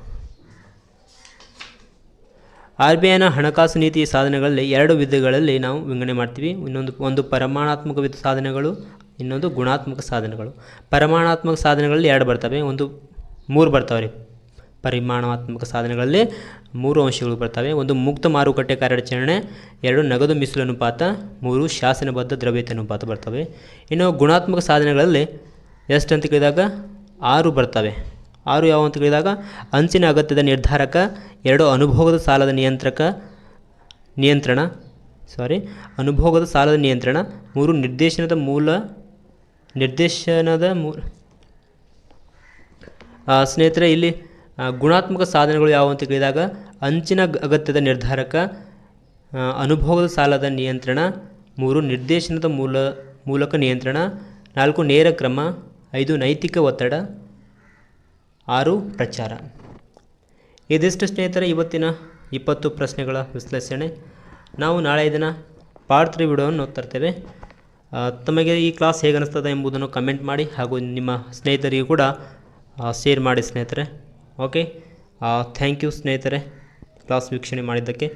ಆರ್ ಬಿ ಐನ ಹಣಕಾಸು ನೀತಿ ಸಾಧನಗಳಲ್ಲಿ ಎರಡು ವಿಧಗಳಲ್ಲಿ ನಾವು ವಿಂಗಡಣೆ ಮಾಡ್ತೀವಿ. ಇನ್ನೊಂದು, ಒಂದು ಪರಮಾಣಾತ್ಮಕ ವಿಧ ಸಾಧನಗಳು, ಇನ್ನೊಂದು ಗುಣಾತ್ಮಕ ಸಾಧನಗಳು. ಪರಮಾಣಾತ್ಮಕ ಸಾಧನಗಳಲ್ಲಿ ಎರಡು ಬರ್ತವೆ. ಒಂದು, ಮೂರು ಬರ್ತವೆ ರೀ ಪರಿಮಾಣಾತ್ಮಕ ಸಾಧನಗಳಲ್ಲಿ ಮೂರು ಅಂಶಗಳು ಬರ್ತವೆ. ಒಂದು ಮುಕ್ತ ಮಾರುಕಟ್ಟೆ ಕಾರ್ಯಾಚರಣೆ, ಎರಡು ನಗದು ಮೀಸಲು ಅನುಪಾತ ಮೂರು ಶಾಸನಬದ್ಧ ದ್ರವ್ಯತೆ ಅನುಪಾತ ಬರ್ತವೆ. ಇನ್ನು ಗುಣಾತ್ಮಕ ಸಾಧನಗಳಲ್ಲಿ ಎಷ್ಟು ಅಂತ ಕೇಳಿದಾಗ ಆರು ಬರ್ತವೆ. ಆರು ಯಾವ ಅಂತ ಕೇಳಿದಾಗ, ಅಂಚಿನ ಅಗತ್ಯದ ನಿರ್ಧಾರಕ, ಎರಡು ಅನುಭೋಗದ ಸಾಲದ ನಿಯಂತ್ರಕ, ನಿಯಂತ್ರಣ ಸಾರಿ ಅನುಭೋಗದ ಸಾಲದ ನಿಯಂತ್ರಣ, ಮೂರು ನಿರ್ದೇಶನದ ಮೂಲ, ನಿರ್ದೇಶನದ ಮೂ ಸ್ನೇಹಿತರೆ, ಇಲ್ಲಿ ಗುಣಾತ್ಮಕ ಸಾಧನಗಳು ಯಾವುವು ಅಂತ ಕೇಳಿದಾಗ, ಅಂಚಿನ ಅಗತ್ಯದ ನಿರ್ಧಾರಕ ಅನುಭೋಗದ ಸಾಲದ ನಿಯಂತ್ರಣ, ಮೂರು ನಿರ್ದೇಶನದ ಮೂಲ, ಮೂಲಕ ನಿಯಂತ್ರಣ, ನಾಲ್ಕು ನೇರ ಕ್ರಮ, ಐದು ನೈತಿಕ ಒತ್ತಡ ಆರು ಪ್ರಚಾರ. ಇದಿಷ್ಟು ಸ್ನೇಹಿತರೆ, ಇವತ್ತಿನ ಇಪ್ಪತ್ತು ಪ್ರಶ್ನೆಗಳ ವಿಶ್ಲೇಷಣೆ. ನಾವು ನಾಳೆ ದಿನ ಪಾರ್ಟ್ ತ್ರೀ ವಿಡಿಯೋವನ್ನು ತರ್ತೇವೆ. ತಮಗೆ ಈ ಕ್ಲಾಸ್ ಹೇಗೆ ಅನಿಸ್ತದೆ ಎಂಬುದನ್ನು ಕಮೆಂಟ್ ಮಾಡಿ ಹಾಗೂ ನಿಮ್ಮ ಸ್ನೇಹಿತರಿಗೂ ಕೂಡ ಶೇರ್ ಮಾಡಿ ಸ್ನೇಹಿತರೆ. ಓಕೆ ಥ್ಯಾಂಕ್ ಯು ಸ್ನೇಹಿತರೆ ಕ್ಲಾಸ್ ವೀಕ್ಷಣೆ ಮಾಡಿದ್ದಕ್ಕೆ.